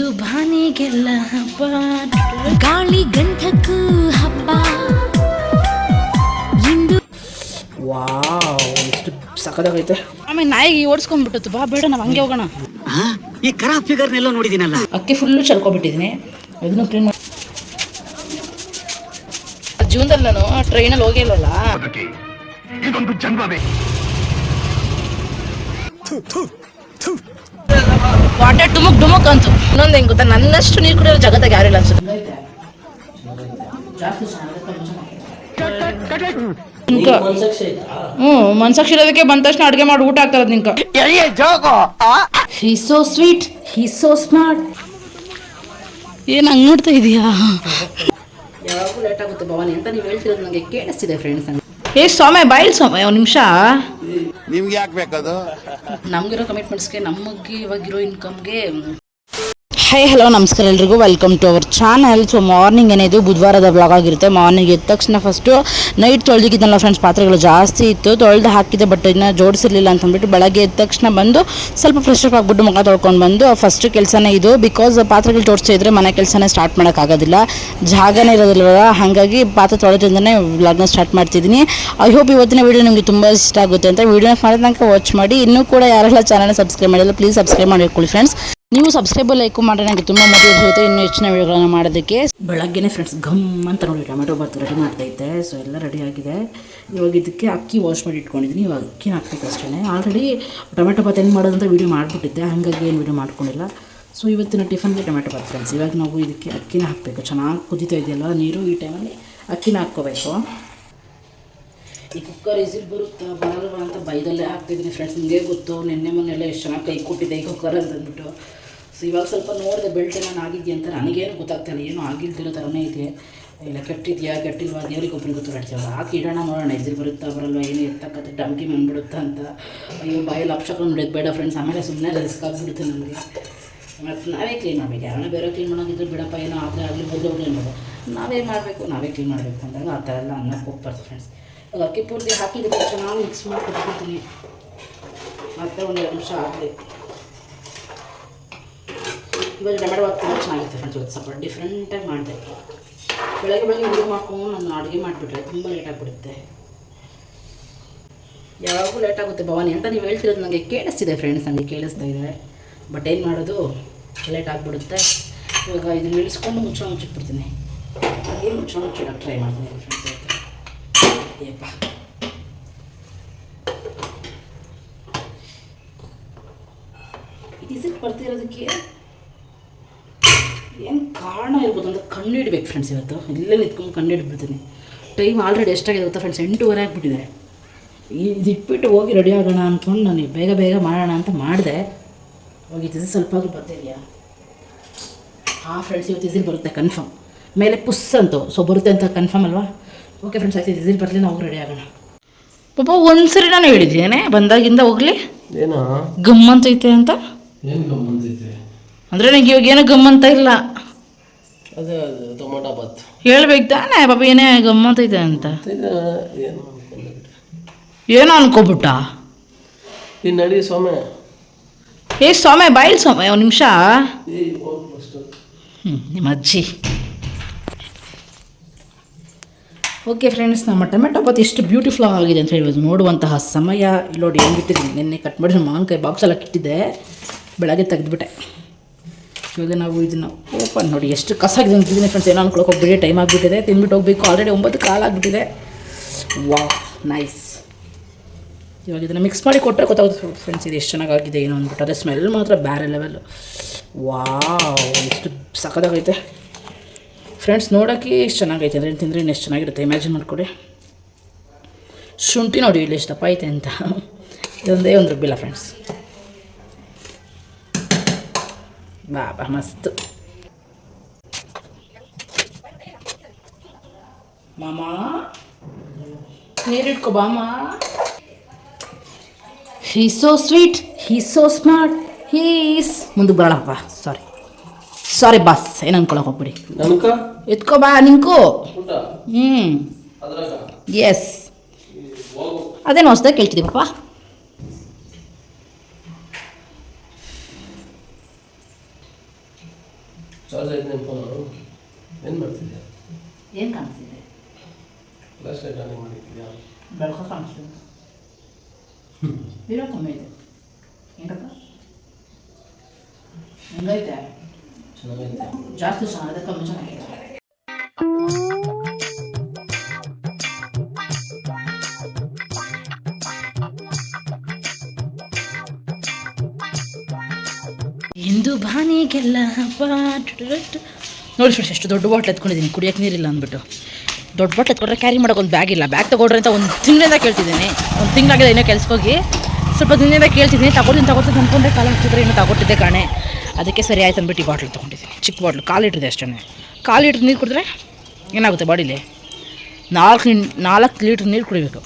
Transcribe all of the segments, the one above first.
ಇಂದು ಬಾನಿಗೆಲ್ಲ ಹಬ್ಬ. ಗಾಳಿ ಗಂಧಕ್ಕೂ ಹಬ್ಬ. ಇಂದು ವಾವ್ ಎಷ್ಟು ಸಖತ್ತಾಗೈತೆ. ಆಮೇಲೆ ನಾಯಿಗೆ ಓಡಿಸ್ಕೊಂಡ್ಬಿಟ್ಟು ಬಾ ಬೇಡ ನಾವು ಹಂಗೆ ಹೋಗೋಣ. ಈ ಖರಾಬ್ ಫಿಗರ್ನೆಲ್ಲ ನೋಡಿದ್ದೀನಲ್ಲ ಅಕ್ಕಿ ಫುಲ್ಲು ಚಲ್ಕೊಬಿಟ್ಟಿದ್ದೀನಿ ಅದನ್ನು ಕ್ಲೀನ್ ಮಾಡಿ ಜೀವನದಲ್ಲಿ ನಾನು ಟ್ರೈನಲ್ಲಿ ಹೋಗಿಲ್ಲಲ್ಲ ವಾಟರ್ ಟುಮುಕ್ ಡುಮುಕ್ ಅಂತು. ಇನ್ನೊಂದು ಹೆಂಗ್ ಗೊತ್ತಾ? ನನ್ನಷ್ಟು ನೀರು ಕುಡಿಯೋ ಜಗತ್ತಾಗ ಯಾರಿಲ್ಲ ಅನ್ಸುತ್ತೆ. ಹ್ಮ್ ಮನ್ಸಾಕ್ಷಿ ಇರೋದಕ್ಕೆ ಬಂದ ತಕ್ಷಣ ಅಡುಗೆ ಮಾಡಿ ಊಟ ಆಗ್ತಾರ ನಿಂಕ he so sweet he so smart ಏನ್ ಹಂಗ್ ನೋಡ್ತಾ ಇದೀಯಾ? ಯಾವಾಗೂ ಲೇಟ್ ಆಗುತ್ತೆ ಭವಾನಿ ಅಂತ ನೀವು ಹೇಳ್ತಿರೋದು ನನಗೆ ಕೇಳಿಸ್ತಿದೆ ಫ್ರೆಂಡ್ಸ್ ಏ ಸ್ವಾಮಿ ಬಾಯಿಲ್ ಸ್ವಾಮಿ ಒಂದು ನಿಮಿಷ. ನಿಮ್ಗೆ ಯಾಕೆ ಬೇಕದು? ನಮಗಿರೋ ಕಮಿಟ್ಮೆಂಟ್ಸ್ಗೆ ನಮಗೆ ಇವಾಗಿರೋ ಇನ್ಕಮ್ಗೆ ಹೈ ಹಲೋ ನಮಸ್ಕಾರ ಎಲ್ರಿಗೂ. Welcome to our channel so morning ಏನಿದು? ಬುಧವಾರದ ಬ್ಲಾಗ್ ಆಗಿರುತ್ತೆ. ಮಾರ್ನಿಂಗ್ ಎದ್ದ ತಕ್ಷಣ ಫಸ್ಟು ನೈಟ್ ತೊಳೆದಿಕ್ಕಿದ್ದಲ್ಲ ಫ್ರೆಂಡ್ಸ್ ಪಾತ್ರೆಗಳು ಜಾಸ್ತಿ ಇತ್ತು. ತೊಳೆದು ಹಾಕಿದೆ ಬಟ್ ಇನ್ನು ಜೋಡಿಸಿರಲಿಲ್ಲ ಅಂತ ಅಂದ್ಬಿಟ್ಟು ಬೆಳಗ್ಗೆ ಎದ್ದ ತಕ್ಷಣ ಬಂದು ಸ್ವಲ್ಪ ಫ್ರೆಶ್ ಅಪ್ ಆಗಿಬಿಟ್ಟು ಮುಖ ತೊಳ್ಕೊಂಡು ಬಂದು ಫಸ್ಟ್ ಕೆಲಸನೇ ಇದು. ಬಿಕಾಸ್ ಪಾತ್ರೆಗಳು ಜೋಡಿಸ್ತಾ ಇದ್ರೆ ಮನೆ ಕೆಲಸನೇ ಸ್ಟಾರ್ಟ್ ಮಾಡೋಕ್ಕಾಗೋದಿಲ್ಲ ಜಾಗನೇ ಇರೋದಿಲ್ಲ ಹಾಗಾಗಿ ಪಾತ್ರೆ ತೊಳೆದ್ರಿಂದನೇ ವ್ಲಾಗ್ನ ಸ್ಟಾರ್ಟ್ ಮಾಡ್ತಿದ್ದೀನಿ. ಐ ಹೋಪ್ ಇವತ್ತಿನ ವೀಡಿಯೋ ನಿಮಗೆ ತುಂಬ ಇಷ್ಟ ಆಗುತ್ತೆ ಅಂತ. ವೀಡಿಯೋನ ಮಾಡಿದ ತನಕ ವಾಚ್ ಮಾಡಿ. ಇನ್ನೂ ಕೂಡ ಯಾರೆಲ್ಲ ಚಾನಲ್ ಸಬ್ಸ್ಕ್ರೈಬ್ ಮಾಡಿಲ್ಲ ಪ್ಲೀಸ್ ಸಬ್ಸ್ಕ್ರೈಬ್ ಮಾಡಿ ಇಟ್ಕೊಳ್ಳಿ ಫ್ರೆಂಡ್ಸ್ ನೀವು ಸಬ್ಸ್ಕ್ರೈಬ್ ಲೈಕ್ ಮಾಡ್ರೆ ನನಗೆ ತುಂಬ ಮೋಟಿವೇಟ್ ಸಿಗುತ್ತೆ ಇನ್ನೂ ಹೆಚ್ಚಿನ ವಿಡಿಯೋಗಳನ್ನು ಮಾಡೋದಕ್ಕೆ. ಬೆಳಗ್ಗೆನೇ ಫ್ರೆಂಡ್ಸ್ ಘಮ್ ಅಂತ ನೋಡಿ, ಟೊಮೆಟೊ ಬಾತ್ ರೆಡಿ ಮಾಡ್ತೈತೆ. ಸೊ ಎಲ್ಲ ರೆಡಿ ಆಗಿದೆ. ಇವಾಗ ಇದಕ್ಕೆ ಅಕ್ಕಿ ವಾಶ್ ಮಾಡಿ ಇಟ್ಕೊಂಡಿದ್ದೀನಿ. ಇವಾಗ ಅಕ್ಕಿನ ಹಾಕ್ಬೇಕು ಅಷ್ಟೇ ಆಲ್ರೆಡಿ ಟೊಮೆಟೊ ಬಾತ್ ಹೆಂಗೆ ಮಾಡೋದಂತ ವೀಡಿಯೋ ಮಾಡಿಬಿಟ್ಟಿದ್ದೆ. ಹಾಗಾಗಿ ಏನು ವೀಡಿಯೋ ಮಾಡ್ಕೊಂಡಿಲ್ಲ. ಸೊ ಇವತ್ತಿನ ಟಿಫನ್ಗೆ ಟೊಮೆಟೊ ಬಾತ್ ಫ್ರೆಂಡ್ಸ್ ಇವಾಗ ನಾವು ಇದಕ್ಕೆ ಅಕ್ಕಿನ ಹಾಕಬೇಕು. ಚೆನ್ನಾಗಿ ಕುದೀತಾ ಇದೆಯಲ್ಲ ನೀರು ಈ ಟೈಮಲ್ಲಿ ಅಕ್ಕಿನ ಹಾಕ್ಕೋಬೇಕು. ಈ ಕುಕ್ಕರ್ ಇಸಿಲ್ ಬರುತ್ತಾ? ಬರಲ್ವಾ ಅಂತ ಬೈದಲ್ಲೇ ಹಾಕ್ತಿದ್ದೀನಿ ಫ್ರೆಂಡ್ಸ್ ನಿಮಗೆ ಗೊತ್ತು, ನಿನ್ನೆ ಮೊನ್ನೆಲ್ಲ ಎಷ್ಟು ಚೆನ್ನಾಗಿ ಕೈ ಕೊಟ್ಟಿದ್ದೆ ಈ ಕುಕ್ಕರ್ ಅಂತ ಅಂದ್ಬಿಟ್ಟು. ಸೊ ಇವಾಗ ಸ್ವಲ್ಪ ನೋಡಿದೆ ಬೆಲ್ಟ್ ನಾನು ಆಗಿದೆಯಾ ಅಂತ ನನಗೇನು ಗೊತ್ತಾಗ್ತಾಯಿಲ್ಲ ಏನೂ ಆಗಿಲ್ದಿರೋ ಥರನೇ ಇದೆ. ಇಲ್ಲ, ಕೆಟ್ಟಿದೆಯಾ, ಕೆಟ್ಟಿಲ್ವಾ ದೇವ್ರಿಗೆ ಒಬ್ಬರಿಗೆ ಗೊತ್ತು ಆ ಹಾಕಿ ಇಡೋಣ ನೋಡೋಣ, ಎದುರು ಬರುತ್ತಾ ಬರಲ್ವಾ, ಏನು ಎತ್ತಕ್ಕತ್ತೆ ಡಮ್ಕಿ ಬಂದ್ಬಿಡುತ್ತಾ ಅಂತ. ಅಯ್ಯೋ, ಬಾಯಲ್ಲಿ ಅಪ್ಶಕಲು ನೋಡೋದು ಬೇಡ ಫ್ರೆಂಡ್ಸ್ ಆಮೇಲೆ ಸುಮ್ಮನೆ ರಿಸ್ಕ್ ಆಗಿಬಿಡುತ್ತೆ ನಮಗೆ. ಮತ್ತು ನಾವೇ ಕ್ಲೀನ್ ಮಾಡಬೇಕು. ಯಾರನ್ನ ಬೇರೆ ಕ್ಲೀನ್ ಮಾಡೋದಿದ್ರೆ ಬಿಡಪ್ಪ, ಏನೋ ಆದರೆ ಆಗಲಿ, ಹೋದ್ರೆ ಕ್ಲೀನ್ ನಾವೇ ಮಾಡಬೇಕು? ನಾವೇ ಕ್ಲೀನ್ ಮಾಡಬೇಕು ಅಂದಾಗ ಆ ಥರ ಎಲ್ಲ ಅನ್ನಕ್ಕೆ ಹೋಗ್ಬಾರ್ದು ಫ್ರೆಂಡ್ಸ್ ಇವಾಗ ಅಕ್ಕಿ ಪೂರ್ತಿ ಹಾಕಿದ ತಕ್ಷಣ ಮಿಕ್ಸ್ ಮಾಡಿ ಕೊಟ್ಬಿಡ್ತೀನಿ ಮತ್ತೆ ಒಂದು ಎರಡು ನಿಮಿಷ ಆಗಲಿ. ಇವಾಗ ಟೊಮೆಟೊ ಭಾತ್ ತುಂಬ ಚೆನ್ನಾಗಿರುತ್ತೆ ಫ್ರೆಂಡ್ಸ್ ಇವತ್ತು ಸ್ವಲ್ಪ ಡಿಫ್ರೆಂಟಾಗಿ ಮಾಡಿದೆ ಬೆಳಗ್ಗೆ ಬೆಳಗ್ಗೆ ಹುಡುಗ ಮಾಡ್ಕೊಂಡು ನಾನು ಅಡುಗೆ ಮಾಡಿಬಿಟ್ರೆ ತುಂಬ ಲೇಟ್ ಆಗಿಬಿಡುತ್ತೆ. ಯಾವಾಗೂ ಲೇಟಾಗುತ್ತೆ ಭವಾನಿ ಅಂತ ನೀವು ಹೇಳ್ತಿರೋದು ನನಗೆ ಕೇಳಿಸ್ತಿದೆ ಫ್ರೆಂಡ್ಸ್ ನನಗೆ ಕೇಳಿಸ್ತಾ ಇದೆ. ಬಟ್ ಏನು ಮಾಡೋದು? ಲೇಟ್ ಆಗಿಬಿಡುತ್ತೆ. ಇವಾಗ ಇದನ್ನು ಇಳಿಸ್ಕೊಂಡು ಮುಚ್ಚ ಮುಚ್ಚಿಟ್ಬಿಡ್ತೀನಿ ಏನು ಮುಚ್ಚೋ ಮುಚ್ಚಿಡಕ್ಕೆ ಟ್ರೈ ಮಾಡ್ತೀನಿ ಫ್ರೆಂಡ್ಸ್ ಏಪ್ಪ. ಇಸಿಟ್ ಬರ್ತಿರೋದಕ್ಕೆ ಕಾರಣ ಇರ್ಬೋದು ಅಂತ ಕಣ್ಣು ಹಿಡ್ಬೇಕು ಫ್ರೆಂಡ್ಸ್ ಇವತ್ತು. ಇಲ್ಲೇ ನಿಂತ್ಕೊಂಡು ಕಣ್ಣು ಹಿಡ್ಬಿಡ್ತೀನಿ. ಟೈಮ್ ಆಲ್ರೆಡಿ ಎಷ್ಟಾಗಿದೆ ಗೊತ್ತಾ ಫ್ರೆಂಡ್ಸ್ ಎಂಟೂವರೆ ಆಗಿಬಿಟ್ಟಿದೆ. ಇದು ಇಟ್ಬಿಟ್ಟು ಹೋಗಿ ರೆಡಿ ಆಗೋಣ ಅಂದ್ಕೊಂಡು ನಾನು ಬೇಗ ಬೇಗ ಮಾಡೋಣ ಅಂತ ಮಾಡಿದೆ. ಹೋಗಿ ಇದು ಸ್ವಲ್ಪ ಆಗಿ ಬರ್ತಿದೆಯಾ ಹಾಂ ಫ್ರೆಂಡ್ಸ್ ಇವತ್ತು ಇಸಿಲ್ ಬರುತ್ತೆ ಕನ್ಫರ್ಮ್ ಮೇಲೆ ಪುಸ್ ಅಂತು. ಸೊ ಬರುತ್ತೆ ಅಂತ ಕನ್ಫರ್ಮ್ ಅಲ್ವಾ? ಓಕೆ ಫ್ರೆಂಡ್ಸ್ ಆಯ್ತು ಇಸಿಲ್ ಬರಲಿ ನಾವು ರೆಡಿ ಆಗೋಣ. ಪಾಪ ಒಂದ್ಸರಿ ನಾನು ಹೇಳಿದ್ದೇನೆ ಬಂದಾಗಿಂದ ಹೋಗ್ಲಿ. ಏನೋ? ಗಮ್ಮಂತೈತೆ ಅಂತ. ಅಂದರೆ ನನಗೆ ಇವಾಗ ಏನೋ ಗಮ್ಮಂತ ಇಲ್ಲ. ಅದೇ ಅದು ಟೊಮೊಟೊ ಬಾತ್ ಹೇಳ್ಬೇಕು ತಾನೆ ಪಾಪ ಏನೇ ಗಮ್ಮತ್ತೈತೆ ಅಂತ. ಏನು. ಏನೋ ಅನ್ಕೋಬಿಟ್ಟ? ಈ ನಡಿ ಸೊಮೆ ಏ ಸ್ವಾಮಿ ಬಾಯಿಲ್ ಸ್ವಾಮಿ ಒಂದು ನಿಮಿಷ. ಹ್ಞೂ ನಿಮ್ಮ ಅಜ್ಜಿ. ಓಕೆ ಫ್ರೆಂಡ್ಸ್ ನಮ್ಮ ಟೊಮೆಟೊ ಬಾತ್ ಎಷ್ಟು ಬ್ಯೂಟಿಫುಲ್ ಆಗಿದೆ ಅಂತ ಹೇಳ್ಬೋದು. ನೋಡುವಂತಹ ಸಮಯ ಇಲ್ಲಿ ನೋಡಿ ಹೆಂಗೆ ಇಟ್ಟಿದ್ದೀನಿ. ನಿನ್ನೆ ಕಟ್ ಮಾಡಿದ್ರೆ ಮಾವಿನಕಾಯಿ ಬಾಕ್ಸ್ ಎಲ್ಲ ಇಟ್ಟಿದ್ದೆ ಬೆಳಗ್ಗೆ ತೆಗೆದುಬಿಟ್ಟೆ. ಇವಾಗ ನಾವು ಇದನ್ನು ಓಪನ್ ನೋಡಿ, ಎಷ್ಟು ಕಸಾಗಿದೆ ಅಂತಿದ್ದೀನಿ ಫ್ರೆಂಡ್ಸ್ ಏನೋ ಅನ್ಕೊಳಕ್ಕೆ ಹೋಗ್ಬಿಡಿ ಟೈಮ್ ಆಗಿಬಿಟ್ಟಿದೆ. ತಿಂದ್ಬಿಟ್ಟು ಹೋಗ್ಬೇಕು. ಆಲ್ರೆಡಿ ಒಂಬತ್ತು ಕಾಲು ಆಗಿಬಿಟ್ಟಿದೆ. ವಾ ನೈಸ್ ಇವಾಗ ಇದನ್ನು ಮಿಕ್ಸ್ ಮಾಡಿ ಕೊಟ್ಟರೆ ಗೊತ್ತಾಗುತ್ತೆ ಫ್ರೆಂಡ್ಸ್ ಇದು ಎಷ್ಟು ಚೆನ್ನಾಗಾಗಿದೆ, ಏನೋ ಅಂದ್ಬಿಟ್ಟು. ಅದೇ ಸ್ಮೆಲ್ ಮಾತ್ರ ಬೇರೆ ಲೆವೆಲ್ಲು ವಾವ್ ಎಷ್ಟು ಸಖತ್ತಾಗೈತೆ. ಫ್ರೆಂಡ್ಸ್ ನೋಡೋಕ್ಕೆ ಎಷ್ಟು ಚೆನ್ನಾಗೈತೆ ಅಂದರೆ ತಿಂದರೆ ಇನ್ನು ಎಷ್ಟು ಚೆನ್ನಾಗಿರುತ್ತೆ. ಇಮ್ಯಾಜಿನ್ ಮಾಡಿಕೊಡಿ. ಶುಂಠಿ ನೋಡಿ, ಇಲ್ಲಿ ಎಷ್ಟು ದಪ್ಪ ಐತೆ ಅಂತ. ಇದೊಂದೇ ಒಂದು ರುಬ್ಬಿಲ್ಲ ಫ್ರೆಂಡ್ಸ್ ಬಾ ಬಾ ಮಸ್ತ್ ಮಾಮ ನೀರಿಟ್ಕೊ ಬಾಮ he so sweet he so smart he's ಮುಂದೆ ಬರೋಣಪ್ಪ ಸಾರಿ ಸಾರಿ ಬಾಸ್ ಏನು ಅನ್ಕೊಳಕ್ಕೆ ಹೋಗ್ಬಿಡಿ ನನ್ಕ ಎತ್ಕೋ ಬಾ ನಿಂಕು ಊಟ ಹ್ಞೂ ಅದ್ರಾಗ ಎಸ್ ಅದೇನು ಹೊಸ್ದಾಗಿ ಕೇಳ್ತಿದ್ದೀವಪ್ಪ ಚಾರ್ಜ್ ಆಯ್ತು ನಿಮ್ಮ ಫೋನು ಏನು ಮಾಡ್ತಿದ್ಯಾ? ಏನು ಕಾಣಿಸ್ತಿದೆ ಫ್ಲಾಶ್ ಲೈಟ್ ಆನ್ ಮಾಡಿದ್ಯಾ? ಬೆಳಕು ಕಾಣಿಸ್ತಿದೆ ಇರೋ ಕಮ್ಮಿ ಇದೆ. ಹೆಂಗಪ್ಪ ಹೆಂಗೈತೆ? ಚೆನ್ನಾಗೈತೆ. ಜಾಸ್ತಿ ಚೆನ್ನಾಗಿದೆ ಕಮ್ಮಿ ಚೆನ್ನಾಗಿದೆ. ಬಾನಿಗೆಲ್ಲ ಪಾಟ್ ನೋಡಿ ಫ್ರೆಂಡ್ಸ್ ಎಷ್ಟು ದೊಡ್ಡ ಬಾಟ್ಲ್ ಎತ್ಕೊಂಡಿದ್ದೀನಿ. ಕುಡಿಯೋಕೆ ನೀರಿಲ್ಲ ಅಂದ್ಬಿಟ್ಟು. ದೊಡ್ಡ ಬಾಟ್ಲ್ ಎತ್ಕೊಂಡ್ರೆ ಕ್ಯಾರಿ ಮಾಡೋಕೆ ಒಂದು ಬ್ಯಾಗ್ ಇಲ್ಲ. ಬ್ಯಾಗ್ ತೊಗೊಂಡ್ರೆ ಅಂತ ಒಂದು ತಿಂಗಳಿಂದ ಕೇಳ್ತಿದ್ದೀನಿ. ಒಂದು ತಿಂಗಳಾಗಿದೆ ಇನ್ನೂ ಕೆಲ್ಸಕ್ಕೋಗಿ. ಸ್ವಲ್ಪ ದಿನದಿಂದ ಕೇಳ್ತಿದ್ದೀನಿ. ತಗೊಳ್ತೀನಿ ತಗೊಳ್ತೀನಿ ಅಂದ್ಕೊಂಡ್ರೆ ಕಾಲು ಹಚ್ಚಿದ್ರೆ ಇನ್ನೂ ತಗೊಟ್ಟಿದ್ದೆ ಕಾಣೆ. ಅದಕ್ಕೆ ಸರಿ ಆಯ್ತು ಅಂದ್ಬಿಟ್ಟು ಈ ಬಾಟ್ಲ್ ತೊಗೊಂಡಿದ್ದೀನಿ. ಚಿಕ್ಕ ಬಾಟ್ಲು ಕಾಲು ಇಟ್ಟಿದೆ ಅಷ್ಟೇ ಕಾಲು ಲೀಟ್ರ್ ನೀರು ಕುಡಿದ್ರೆ ಏನಾಗುತ್ತೆ ಬಾಡಿಲಿ? ನಾಲ್ಕು ನಾಲ್ಕು ಲೀಟ್ರ್ ನೀರು ಕುಡಿಬೇಕು.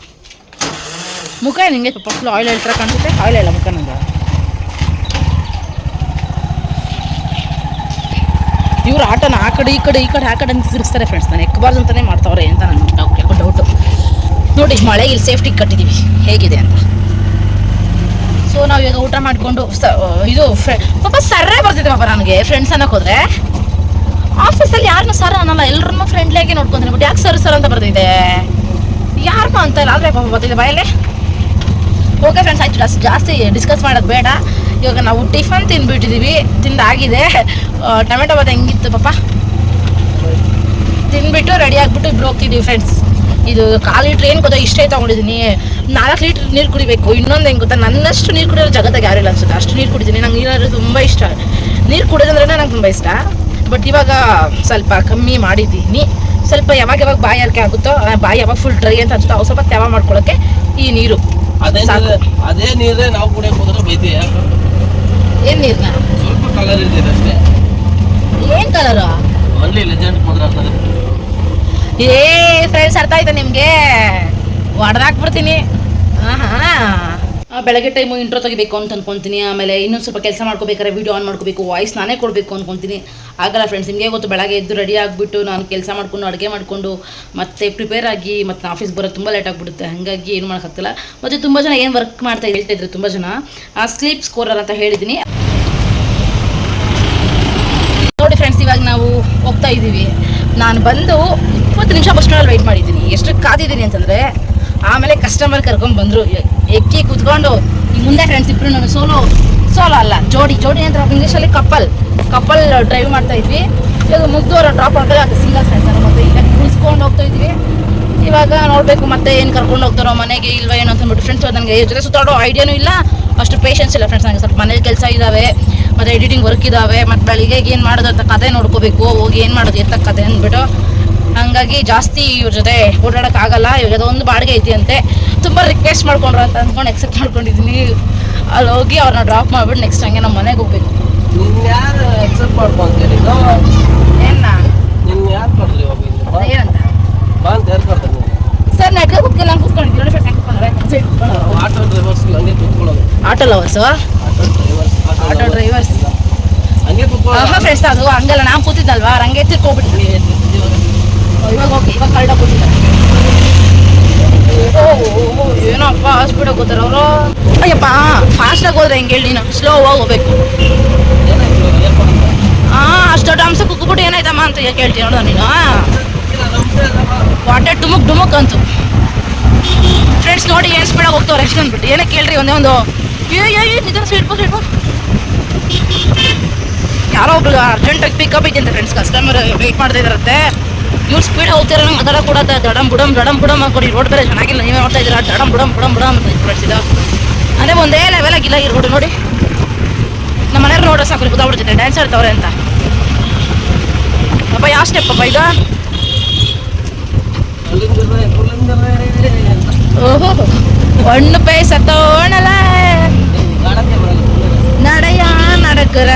ಮುಖ ನಿಮಗೆ ಫುಲ್ ಆಯಿಲ್ ಹೇಳ್ತರ ಕಾಣಿಸುತ್ತೆ? ಆಯಿಲ್ ಇಲ್ಲ ಮುಖ ನಂಗೆ ಇವ್ರು ಆಟನ ಆ ಕಡೆ ಈ ಕಡೆ ಈ ಕಡೆ ಆ ಕಡೆ ಅಂತ ತಿರುಗಿಸ್ತಾರೆ ಫ್ರೆಂಡ್ಸ್ ನಾನು ಎಕ್ಬಾರ್ದು ಅಂತಲೇ ಮಾಡ್ತಾವ್ರೆ ಅಂತ ನನ್ನ ಡೌಟ್ ಯಾಕೋ ಡೌಟು ನೋಡಿ, ಮಳೆ ಇಲ್ಲಿ ಸೇಫ್ಟಿ ಕಟ್ಟಿದ್ದೀವಿ ಹೇಗಿದೆ ಅಂತ. ಸೊ ನಾವು ಇವಾಗ ಊಟ ಮಾಡಿಕೊಂಡು ಇದು ಫ್ರೆ ಪಾಪ ಸರ್ರೇ ಬರ್ತಿದೆ ಪಾಪ ನನಗೆ. ಫ್ರೆಂಡ್ಸ್ ಅನ್ನೋಕೆ ಹೋದ್ರೆ. ಆಫೀಸಲ್ಲಿ ಯಾರನ್ನೂ ಸರ್ ಅನ್ನಲ್ಲ. ಎಲ್ಲರನ್ನೂ ಫ್ರೆಂಡ್ಲಿಯಾಗಿ ನೋಡ್ಕೊಂತೀನಿ. ಬಟ್ ಯಾಕೆ ಸರ್ ಸರ್ ಅಂತ ಬರ್ತಿದೆ ಯಾರನ್ನೂ ಅಂತ ಇಲ್ಲ. ಆದರೆ ಪಾಪ ಬರ್ತಿದೆ ಬಾಯಲ್ಲೇ. ಓಕೆ ಫ್ರೆಂಡ್ಸ್ ಆಯ್ತು. ಜಾಸ್ತಿ ಡಿಸ್ಕಸ್ ಮಾಡೋದು ಬೇಡ. ಇವಾಗ ನಾವು ಟಿಫನ್ ತಿಂದ್ಬಿಟ್ಟಿದ್ದೀವಿ ತಿಂದಾಗಿದೆ. ಟೊಮೆಟೊ ಬಾತ್ ಹೆಂಗಿತ್ತು ಪಾಪ? ತಿಂದ್ಬಿಟ್ಟು ರೆಡಿ ಆಗಿಬಿಟ್ಟು ಇಬ್ರು ಹೋಗ್ತಿದ್ದೀವಿ ಫ್ರೆಂಡ್ಸ್ ಇದು ಕಾಲು ಲೀಟ್ರ್ ಏನು ಗೊತ್ತಾ ಇಷ್ಟೇ ತೊಗೊಂಡಿದ್ದೀನಿ ನಾಲ್ಕು ಲೀಟ್ರ್ ನೀರು ಕುಡಿಬೇಕು. ಇನ್ನೊಂದು ಹೆಂಗೆ ಗೊತ್ತಾ ನನ್ನಷ್ಟು ನೀರು ಕುಡಿಯೋರು ಯಾರು ಯಾರಿಲ್ಲ ಅನ್ಸುತ್ತೆ. ಅಷ್ಟು ನೀರು ಕುಡಿದೀನಿ ನಂಗೆ ನೀರಂದ್ರೆ ತುಂಬ ಇಷ್ಟ. ನೀರು ಕುಡಿಯೋದಂದ್ರೆ ನಂಗೆ ತುಂಬ ಇಷ್ಟ. ಬಟ್ ಇವಾಗ ಸ್ವಲ್ಪ ಕಮ್ಮಿ ಮಾಡಿದ್ದೀನಿ ಸ್ವಲ್ಪ ಯಾವಾಗ ಯಾವಾಗ ಬಾಯಿ ಅಲ್ಕೆ ಆಗುತ್ತೋ ಬಾಯಿ ಯಾವಾಗ ಫುಲ್ ಡ್ರೈ ಅಂತ ಅನ್ಸುತ್ತೋ ಅವು ಸ್ವಲ್ಪ ತ್ಯಾವ ಮಾಡ್ಕೊಳ್ಳೋಕ್ಕೆ ಈ ನೀರು. ಅದೇ ನೀರೇ ಅದೇ ನೀರೇ ನಾವು ಕುಡಿಯೋಕೆ ಹೋದ್ರೆ ಬೈತೀಯ? ಏನು ನೀರನ್ನ ಸ್ವಲ್ಪ ಕಲರ್ ಇರ್ತೀರ ಅಷ್ಟೇ. ಏನ್ ಕಲರು ಒನ್ಲಿ ಲೆಜೆಂಡ್ ಮಾತ್ರ ಆಗ್ತದೆ. ಏ ಫ್ರೆಂಡ್ಸ್ ಅರ್ಥ ಆಯ್ತಾ ನಿಮಗೆ? ಹೊಡೆದಾಕ್ಬಿಡ್ತೀನಿ ಬೆಳಗ್ಗೆ ಟೈಮು ಇಂಟ್ರೋ ತೆಗಿಬೇಕು ಅಂತ ಅಂದ್ಕೊತೀನಿ ಆಮೇಲೆ ಇನ್ನೊಂದು ಸ್ವಲ್ಪ ಕೆಲಸ ಮಾಡ್ಕೋಬೇಕಾದ್ರೆ ವೀಡಿಯೋ ಆನ್ ಮಾಡ್ಕೋಬೇಕು ವಾಯ್ಸ್ ನಾನೇ ಕೊಡಬೇಕು ಅನ್ಕೊಂತೀನಿ. ಆಗಲ್ಲ ಫ್ರೆಂಡ್ಸ್ ನಿಮಗೆ ಗೊತ್ತು ಬೆಳಗ್ಗೆ ಎದ್ದು ರೆಡಿ ಆಗಿಬಿಟ್ಟು ನಾನು ಕೆಲಸ ಮಾಡ್ಕೊಂಡು, ಅಡುಗೆ ಮಾಡಿಕೊಂಡು, ಮತ್ತೆ ಪ್ರಿಪೇರ್ ಆಗಿ ಮತ್ತು ಆಫೀಸ್ ಬರೋದು ತುಂಬ ಲೇಟ್ ಆಗಿಬಿಡುತ್ತೆ. ಹಾಗಾಗಿ ಏನು ಮಾಡೋಕ್ಕಾಗ್ತಿಲ್ಲ ಮತ್ತು ತುಂಬ ಜನ ಏನು ವರ್ಕ್ ಮಾಡ್ತಾ ಹೇಳ್ತಾ ಇದ್ರು ತುಂಬ ಜನ. ಸ್ಲೀಪ್ ಸ್ಕೋರರ್ ಅಂತ ಹೇಳಿದ್ದೀನಿ ನೋಡಿ ಫ್ರೆಂಡ್ಸ್ ಇವಾಗ ನಾವು ಹೋಗ್ತಾ ಇದ್ದೀವಿ. ನಾನು ಬಂದು ಇಪ್ಪತ್ತು ನಿಮಿಷ ಬಸ್ ಸ್ಟ್ಯಾಂಡಲ್ಲಿ ವೆಯ್ಟ್ ಮಾಡಿದ್ದೀನಿ. ಎಷ್ಟು ಕಾದಿದ್ದೀನಿ ಅಂತಂದರೆ ಆಮೇಲೆ ಕಸ್ಟಮರ್ ಕರ್ಕೊಂಡು ಬಂದರು ಎಕ್ಕಿ ಕೂತ್ಕೊಂಡು, ಈ ಮುಂದೆ ಫ್ರೆಂಡ್ಸ್ ಇಬ್ಬರು ನಾನು ಸೋಲೋ ಸೋಲೋ ಅಲ್ಲ, ಜೋಡಿ ಜೋಡಿ ಅಂತ ಇಂಗ್ಲೀಷಲ್ಲಿ ಕಪ್ಪಲ್. ಕಪ್ಪಲ್ ಡ್ರೈವ್ ಮಾಡ್ತಾ ಇದ್ವಿ. ಇವಾಗ ಮುಗ್ದವರ ಡ್ರಾಪ್ ಮಾಡ್ತಾರೆ ಅದು ಸಿಂಗಲ್ ಫ್ರೆಂಡ್ಸ್ ಅನ್ನೋ ಮತ್ತೆ ಈಗ ಉಳಿಸ್ಕೊಂಡು ಹೋಗ್ತಾ ಇದ್ವಿ. ಇವಾಗ ನೋಡಬೇಕು ಮತ್ತೆ ಏನು ಕರ್ಕೊಂಡು ಹೋಗ್ತಾರೋ, ಮನೆಗೆ ಇಲ್ವಾ ಏನು ಅಂತ ಅಂದ್ಬಿಟ್ಟು ಫ್ರೆಂಡ್ಸ್ ನನಗೆ ಜೊತೆ ಸುತ್ತಾಡೋ ಐಡಿಯಾನೂ ಇಲ್ಲ. ಅಷ್ಟು ಪೇಷನ್ಸ್ ಇಲ್ಲ ಫ್ರೆಂಡ್ಸ್ ನನಗೆ ಸ್ವಲ್ಪ ಮನೇಲಿ ಕೆಲಸ ಇದ್ದಾವೆ ಮತ್ತು ಎಡಿಟಿಂಗ್ ವರ್ಕ್ ಇದ್ದಾವೆ ಮತ್ತು ಬೆಳಿಗ್ಗೆ ಏನು ಮಾಡೋದು ಅಂತ ಕತೆ ನೋಡ್ಕೋಬೇಕು, ಹೋಗಿ ಏನು ಮಾಡೋದು ಎತ್ತ ಕತೆ ಅಂದ್ಬಿಟ್ಟು ಹಂಗಾಗಿ ಜಾಸ್ತಿ ಇವ್ರ ಜೊತೆ ಓಡಾಡೋಕ್ಕಾಗಲ್ಲ ಇವಾಗ ಒಂದು ಬಾಡಿಗೆ ಐತಿ ಅಂತೆ. ತುಂಬ ರಿಕ್ವೆಸ್ಟ್ ಮಾಡ್ಕೊಂಡ್ರು ಅಂತ ಅಂದ್ಕೊಂಡು ಎಕ್ಸೆಪ್ಟ್ ಮಾಡ್ಕೊಂಡಿದೀನಿ. ಅಲ್ಲಿ ಹೋಗಿ ಅವ್ರನ್ನ ಡ್ರಾಪ್ ಮಾಡ್ಬಿಟ್ಟು ನೆಕ್ಸ್ಟ್ ಹಂಗೆ ನಮ್ಮ ಮನೆಗೆ ಹೋಗ್ಬೇಕು. ಸರ್ ನೆಟ್ಗೆ ಕೂತ್ಕೊಂಡು ನಾನು ಕೂತ್ಕೊಂಡಿದ್ದೀನಿ ಆಟೋ ಲವರ್ಸು ಆಟೋ ಡ್ರೈವರ್ಸ್ ಹಂಗೆ ಫ್ರೆಂಡ್ಸ್ ಅದು ಹಂಗಲ್ಲ. ನಾನು ಕೂತಿದ್ದಲ್ವಾ? ಹಂಗೆ ತಿರ್ಕೊಬಿಟ್ರಿ ಇವಾಗ ಹೋಗಿ ಇವಾಗ ಓ ಓ, ಏನಪ್ಪ ಹಾಸ್ಪಿಟಲ್ ಹೋಗ್ತಾರೆ ಅವರು? ಅಯ್ಯಪ್ಪ ಫಾಸ್ಟಾಗಿ ಹೋದ್ರೆ ಹೆಂಗೆ ಹೇಳಿ ನೀನು? ಸ್ಲೋ ಹೋಗ್ಬೇಕು? ಏನ್ ಮಾಡಿದ್ರಿ? ಹಾಂ ಅಷ್ಟು ಅಂಶ ಕುಕ್ಬಿಟ್ಟು ಏನಾಯ್ತಮ್ಮ ಅಂತ ಕೇಳ್ತೀನಿ ನೋಡು ನೀನು. ವಾಟೆ ಟುಮುಕ್ ಡುಮುಕ್ ಅಂತು. ಫ್ರೆಂಡ್ಸ್ ನೋಡಿ ಏನು ಸ್ಪೀಡಾಗಿ ಹೋಗ್ತಾವ್ರೆ ಎಷ್ಟು ಅಂದ್ಬಿಟ್ಟು. ಏನಕ್ಕೆ ಕೇಳ್ರಿ ಒಂದೇ ಒಂದು? ಏ ಏ ನಿಧಾನ ಸ್ಪೀಡ್ ಬೋ ಸ್ವೀಟ್ ಬೋ. ಯಾರೋ ಒಬ್ರು ಅರ್ಜೆಂಟಾಗಿ ಪಿಕಪ್ ಐತೆ ಫ್ರೆಂಡ್ಸ್ ಕಸ್ಟಮರ್ ವೆಯ್ಟ್ ಮಾಡ್ತಾ ಇದಾರಂತೆ ಇವ್ರು ಸ್ಪೀಡ್ ಹೋಗ್ತಿರೋ ನಂಗೆ ಅದರ ಕೂಡ ದಡಂ ಬುಡಂ ದಡಂ ಬುಡಂ ಹಾಕೊಡಿ ರೋಡ್ ಬೇರೆ ಚೆನ್ನಾಗಿಲ್ಲ ನೀವೇ ನೋಡ್ತಾ ಇದ್ದೀರಾ ದಡಂ ಬುಡಂ ಬುಡಂ ಬುಡಂ ಅಂತ ಫ್ರೆಂಡ್ಸ್ ಅಂದರೆ ಒಂದೇ ಲೆವೆಲ್ ಆಗಿಲ್ಲ ಈ ರೋಡ್ ನೋಡಿ ನಮ್ಮ ಮನೆಯವ್ರು ನೋಡೋ ಸಾಕು ಗೊತ್ತಾಗ್ಬಿಡ್ತಿದ್ದೆ ಡ್ಯಾನ್ಸ್ ಆಡ್ತವ್ರೆ ಅಂತ ಅಪ್ಪ ಯಾವ ಸ್ಟೆಪ್ ಅಪ್ಪ ಈಗ ಓಹೋ ಹಣ್ಣು ಪೈ ತೋಣಲ ನಡೆಯ ನಡಕರ